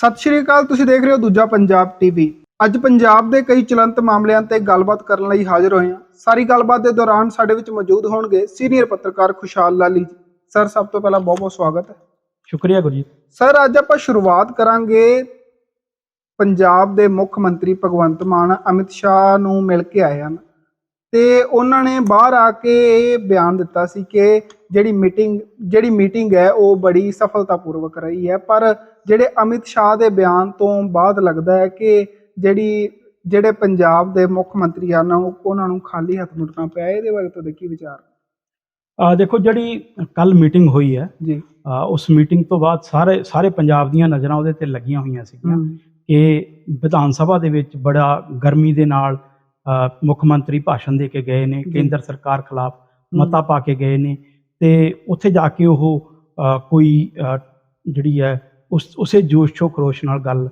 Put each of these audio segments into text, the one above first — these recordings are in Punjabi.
ਸਤਿ ਸ਼੍ਰੀ ਅਕਾਲ ਤੁਸੀਂ ਦੇਖ ਰਹੇ ਹੋ ਦੂਜਾ ਪੰਜਾਬ ਟੀਵੀ ਅੱਜ ਪੰਜਾਬ ਦੇ ਕਈ ਚਲੰਤ ਮਾਮਲਿਆਂ ਤੇ ਗੱਲਬਾਤ ਕਰਨ ਲਈ ਹਾਜ਼ਰ ਹੋਏ ਹਾਂ। ਸਾਰੀ ਗੱਲਬਾਤ ਦੇ ਦੌਰਾਨ ਸਾਡੇ ਵਿੱਚ ਮੌਜੂਦ ਹੋਣਗੇ ਸੀਨੀਅਰ ਪੱਤਰਕਾਰ ਖੁਸ਼ਹਾਲ ਲਾਲੀ ਜੀ। ਸਰ ਸਭ ਤੋਂ ਪਹਿਲਾਂ ਬਹੁਤ ਬਹੁਤ ਸਵਾਗਤ ਹੈ। ਸ਼ੁਕਰੀਆ ਗੁਰਜੀਤ। ਸਰ ਅੱਜ ਆਪਾਂ ਸ਼ੁਰੂਆਤ ਕਰਾਂਗੇ ਪੰਜਾਬ ਦੇ ਮੁੱਖ ਮੰਤਰੀ ਭਗਵੰਤ ਮਾਨ ਅਮਿਤ ਸ਼ਾਹ ਨੂੰ ਮਿਲ ਕੇ ਆਏ ਹਨ। ਤੇ ਉਹਨਾਂ ਨੇ ਬਾਹਰ ਆ ਕੇ ਇਹ ਬਿਆਨ ਦਿੱਤਾ ਸੀ ਕਿ ਜਿਹੜੀ ਮੀਟਿੰਗ ਜਿਹੜੀ ਮੀਟਿੰਗ ਹੈ ਉਹ ਬੜੀ ਸਫਲਤਾਪੂਰਵਕ ਰਹੀ ਹੈ। ਪਰ ਜਿਹੜੇ ਅਮਿਤ ਸ਼ਾਹ ਦੇ ਬਿਆਨ ਤੋਂ ਬਾਅਦ ਲੱਗਦਾ ਹੈ ਕਿ ਜਿਹੜੀ ਜਿਹੜੇ ਪੰਜਾਬ ਦੇ ਮੁੱਖ ਮੰਤਰੀ ਹਨ ਉਹ- ਉਹਨਾਂ ਨੂੰ ਖਾਲੀ ਹੱਥ ਮੁੜਨਾ ਪਿਆ। ਇਹਦੇ ਬਾਰੇ ਤੁਹਾਡੇ ਕੀ ਵਿਚਾਰ? ਆ ਦੇਖੋ ਜਿਹੜੀ ਕੱਲ ਮੀਟਿੰਗ ਹੋਈ ਹੈ ਜੀ। ਉਸ ਮੀਟਿੰਗ ਤੋਂ ਬਾਅਦ ਸਾਰੇ ਸਾਰੇ ਪੰਜਾਬ ਦੀਆਂ ਨਜ਼ਰਾਂ ਉਹਦੇ ਤੇ ਲੱਗੀਆਂ ਹੋਈਆਂ ਸੀਗੀਆਂ ਕਿ ਵਿਧਾਨ ਸਭਾ ਦੇ ਵਿੱਚ ਬੜਾ ਗਰਮੀ ਦੇ ਨਾਲ ਮੁੱਖ ਮੰਤਰੀ ਭਾਸ਼ਣ ਦੇ ਕੇ ਗਏ ਨੇ। ਕੇਂਦਰ ਸਰਕਾਰ ਖਿਲਾਫ ਮਤਾ ਪਾ ਕੇ ਗਏ ਨੇ ਤੇ ਉੱਥੇ ਜਾ ਕੇ ਉਹ ਕੋਈ ਜਿਹੜੀ ਹੈ ਉਸ ਉਸੇ ਜੋਸ਼ ਸ਼ੋ ਖਰੋਸ਼ ਨਾਲ ਗੱਲ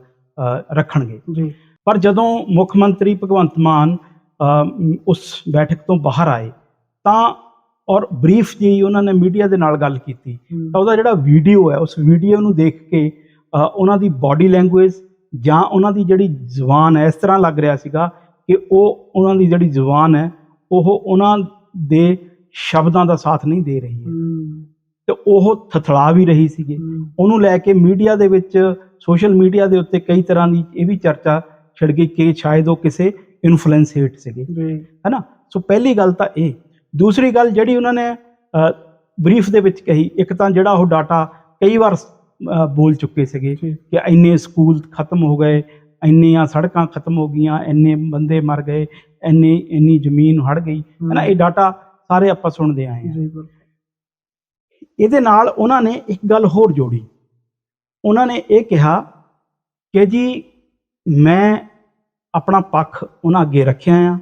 ਰੱਖਣਗੇ। ਜੀ। ਪਰ ਜਦੋਂ ਮੁੱਖ ਮੰਤਰੀ ਭਗਵੰਤ ਮਾਨ ਉਸ ਬੈਠਕ ਤੋਂ ਬਾਹਰ ਆਏ ਤਾਂ ਔਰ ਬਰੀਫ ਜੀ ਉਹਨਾਂ ਨੇ ਮੀਡੀਆ ਦੇ ਨਾਲ ਗੱਲ ਕੀਤੀ ਤਾਂ ਉਹਦਾ ਜਿਹੜਾ ਵੀਡੀਓ ਹੈ ਉਸ ਵੀਡੀਓ ਨੂੰ ਦੇਖ ਕੇ ਉਹਨਾਂ ਦੀ ਬਾਡੀ ਲੈਂਗੁਏਜ ਜਾਂ ਉਹਨਾਂ ਦੀ ਜਿਹੜੀ ਜ਼ੁਬਾਨ ਹੈ ਇਸ ਤਰ੍ਹਾਂ ਲੱਗ ਰਿਹਾ ਸੀਗਾ ਕਿ ਉਹ ਉਹਨਾਂ ਦੀ ਜਿਹੜੀ ਜ਼ੁਬਾਨ ਹੈ ਉਹ ਉਹਨਾਂ ਦੇ ਸ਼ਬਦਾਂ ਦਾ ਸਾਥ ਨਹੀਂ ਦੇ ਰਹੀ ਹੈ। ਤੇ ਉਹ ਥਥਲਾ ਵੀ ਰਹੀ ਸੀਗੀ। ਉਹਨੂੰ ਲੈ ਕੇ ਮੀਡੀਆ ਦੇ ਵਿੱਚ ਸੋਸ਼ਲ ਮੀਡੀਆ ਦੇ ਉੱਤੇ ਕਈ ਤਰ੍ਹਾਂ ਦੀ ਇਹ ਵੀ ਚਰਚਾ ਛਿੜ ਗਈ ਕਿ ਸ਼ਾਇਦ ਉਹ ਕਿਸੇ ਇਨਫਲੂਐਂਸ ਹੇਠ ਸੀਗੇ। ਹੈਨਾ? ਸੋ ਪਹਿਲੀ ਗੱਲ ਤਾਂ ਇਹ। ਦੂਸਰੀ ਗੱਲ ਜਿਹੜੀ ਉਹਨਾਂ ਨੇ ਬਰੀਫ ਦੇ ਵਿੱਚ ਕਹੀ ਇੱਕ ਤਾਂ ਜਿਹੜਾ ਉਹ ਡਾਟਾ ਕਈ ਵਾਰ ਬੋਲ ਚੁੱਕੇ ਸੀਗੇ। ਕਿ ਇੰਨੇ ਸਕੂਲ ਖਤਮ ਹੋ ਗਏ ਇੰਨੀਆਂ ਸੜਕਾਂ ਖਤਮ ਹੋ ਗਈਆਂ ਇੰਨੇ ਬੰਦੇ ਮਰ ਗਏ ਇੰਨੀ ਇੰਨੀ ਜ਼ਮੀਨ ਹੜ ਗਈ। ਹੈਨਾ? ਇਹ ਡਾਟਾ ਸਾਰੇ ਆਪਾਂ ਸੁਣਦੇ ਆਏ ਹਾਂ। ਇਹਦੇ ਨਾਲ ਉਹਨਾਂ ਨੇ ਇੱਕ ਗੱਲ ਹੋਰ ਜੋੜੀ। ਉਹਨਾਂ ਨੇ ਇਹ ਕਿਹਾ ਕਿ ਜੀ ਮੈਂ ਆਪਣਾ ਪੱਖ ਉਹਨਾਂ ਅੱਗੇ ਰੱਖਿਆ ਆ।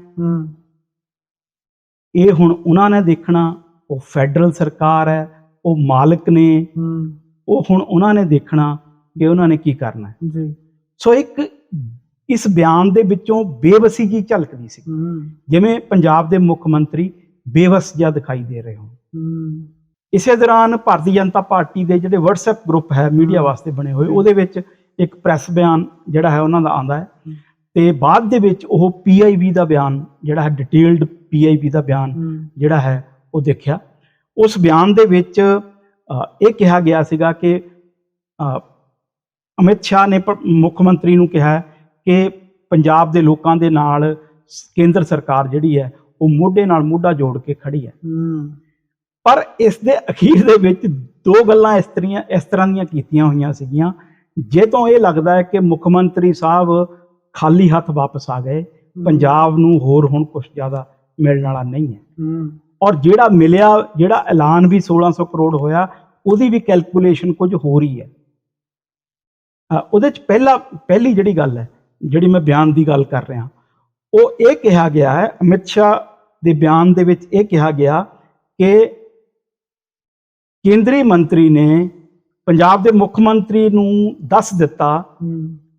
ਇਹ ਹੁਣ ਉਹਨਾਂ ਨੇ ਦੇਖਣਾ ਉਹ ਫੈਡਰਲ ਸਰਕਾਰ ਹੈ ਉਹ ਮਾਲਕ ਨੇ। ਉਹ ਹੁਣ ਉਹਨਾਂ ਨੇ ਦੇਖਣਾ ਕਿ ਉਹਨਾਂ ਨੇ ਕੀ ਕਰਨਾ ਹੈ। ਜੀ। ਸੋ ਇੱਕ ਇਸ ਬਿਆਨ ਦੇ ਵਿੱਚੋਂ ਬੇਵਸੀ ਜੀ ਝਲਕਦੀ ਸੀ। ਜਿਵੇਂ ਪੰਜਾਬ ਦੇ ਮੁੱਖ ਮੰਤਰੀ ਬੇਵਸ ਜਿਹਾ ਦਿਖਾਈ ਦੇ ਰਹੇ ਹੂੰ। ਇਸੇ ਦੌਰਾਨ ਭਾਰਤੀ ਜਨਤਾ ਪਾਰਟੀ ਦੇ ਜਿਹੜੇ WhatsApp ਗਰੁੱਪ ਹੈ ਮੀਡੀਆ। ਵਾਸਤੇ ਬਣੇ ਹੋਏ ਉਹਦੇ ਵਿੱਚ ਇੱਕ ਪ੍ਰੈਸ ਬਿਆਨ ਜਿਹੜਾ ਹੈ ਉਹਨਾਂ ਦਾ ਆਂਦਾ ਹੈ। ਤੇ ਬਾਅਦ ਦੇ ਵਿੱਚ ਉਹ PIB ਦਾ ਬਿਆਨ ਜਿਹੜਾ ਹੈ ਡਿਟੇਲਡ PIB ਦਾ ਬਿਆਨ ਜਿਹੜਾ ਹੈ ਉਹ ਦੇਖਿਆ। ਉਸ ਬਿਆਨ ਦੇ ਵਿੱਚ ਇਹ ਕਿਹਾ ਗਿਆ ਸੀਗਾ ਕਿ ਅਮਿਤ ਸ਼ਾਹ ਨੇ ਮੁੱਖ ਮੰਤਰੀ ਨੂੰ ਕਿਹਾ ਕਿ ਪੰਜਾਬ ਦੇ ਲੋਕਾਂ ਦੇ ਨਾਲ ਕੇਂਦਰ ਸਰਕਾਰ ਜਿਹੜੀ ਹੈ ਉਹ ਮੋਢੇ ਨਾਲ ਮੋਢਾ ਜੋੜ ਕੇ ਖੜੀ ਹੂੰ। ਪਰ ਇਸ ਦੇ ਅਖੀਰ ਦੇ ਵਿੱਚ ਦੋ ਗੱਲਾਂ ਇਸ ਤਰੀਆਂ ਇਸ ਤਰ੍ਹਾਂ ਦੀਆਂ ਕੀਤੀਆਂ ਹੋਈਆਂ ਸੀਗੀਆਂ। ਜੇ ਤੋਂ ਇਹ ਲੱਗਦਾ ਹੈ ਕਿ ਮੁੱਖ ਮੰਤਰੀ ਸਾਹਿਬ ਖਾਲੀ ਹੱਥ ਵਾਪਸ ਆ ਗਏ ਪੰਜਾਬ ਨੂੰ ਹੋਰ ਹੁਣ ਕੁਝ ਜ਼ਿਆਦਾ ਮਿਲਣ ਵਾਲਾ ਨਹੀਂ ਹੈ। ਹੂੰ। ਔਰ ਜਿਹੜਾ ਮਿਲਿਆ ਜਿਹੜਾ ਐਲਾਨ ਵੀ 1600 ਕਰੋੜ ਹੋਇਆ ਉਹਦੀ ਵੀ ਕੈਲਕੂਲੇਸ਼ਨ ਕੁਝ ਹੋ ਰਹੀ ਹੈ। ਅ, ਉਹਦੇ ਚ ਪਹਿਲਾ ਪਹਿਲੀ ਜਿਹੜੀ ਗੱਲ ਹੈ ਜਿਹੜੀ ਮੈਂ ਬਿਆਨ ਦੀ ਗੱਲ ਕਰ ਰਿਹਾ ਉਹ ਇਹ ਕਿਹਾ ਗਿਆ ਹੈ ਅਮਿਤ ਸ਼ਾਹ ਦੇ ਬਿਆਨ ਦੇ ਵਿੱਚ ਇਹ ਕਿਹਾ ਗਿਆ ਕਿ ਕੇਂਦਰੀ ਮੰਤਰੀ ਨੇ ਪੰਜਾਬ ਦੇ ਮੁੱਖ ਮੰਤਰੀ ਨੂੰ ਦੱਸ ਦਿੱਤਾ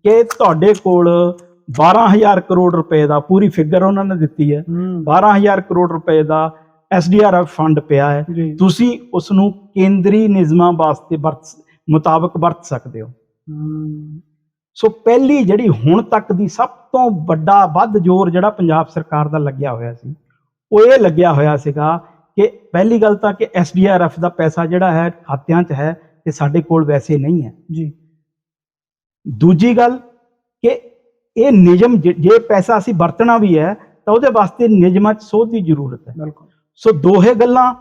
ਕਿ ਤੁਹਾਡੇ ਕੋਲ 12000 ਕਰੋੜ ਰੁਪਏ ਦਾ ਪੂਰੀ ਫਿਗਰ ਉਹਨਾਂ ਨੇ ਦਿੱਤੀ ਹੈ। ਹੂੰ। 12000 ਕਰੋੜ ਰੁਪਏ ਦਾ ਐਸਡੀਆਰਐਫ ਫੰਡ ਪਿਆ ਹੈ। ਤੁਸੀਂ ਉਸ ਨੂੰ ਕੇਂਦਰੀ ਨਿਯਮਾਂ ਵਾਸਤੇ ਵਰਤ ਮੁਤਾਬਕ ਵਰਤ ਸਕਦੇ ਹੂੰ। ਸੋ ਪਹਿਲੀ ਜਿਹੜੀ ਹੁਣ ਤੱਕ ਦੀ ਸਭ ਤੋਂ ਵੱਡਾ ਵੱਧ ਜ਼ੋਰ ਜਿਹੜਾ ਪੰਜਾਬ ਸਰਕਾਰ ਦਾ ਲੱਗਿਆ ਹੋਇਆ ਸੀ ਉਹ ਇਹ ਲੱਗਿਆ ਹੋਇਆ ਸੀਗਾ ਕਿ ਪਹਿਲੀ ਗੱਲ ਤਾਂ ਕਿ ਐਸਡੀਆਰਐਫ ਦਾ ਪੈਸਾ ਜਿਹੜਾ ਹੈ ਖਾਤਿਆਂ 'ਚ ਹੈ ਤੇ ਸਾਡੇ ਕੋਲ ਵੈਸੇ ਨਹੀਂ ਹੈ। ਜੀ। ਦੂਜੀ ਗੱਲ ਕਿ ਇਹ ਨਿਯਮ ਜੇ ਪੈਸਾ ਅਸੀਂ ਵਰਤਣਾ ਵੀ ਹੈ ਤਾਂ ਉਹਦੇ ਵਾਸਤੇ ਨਿਯਮਾਂ 'ਚ ਸੋਧ ਦੀ ਜ਼ਰੂਰਤ ਹੈ। ਬਿਲਕੁਲ। ਸੋ ਦੋਹੇ ਗੱਲਾਂ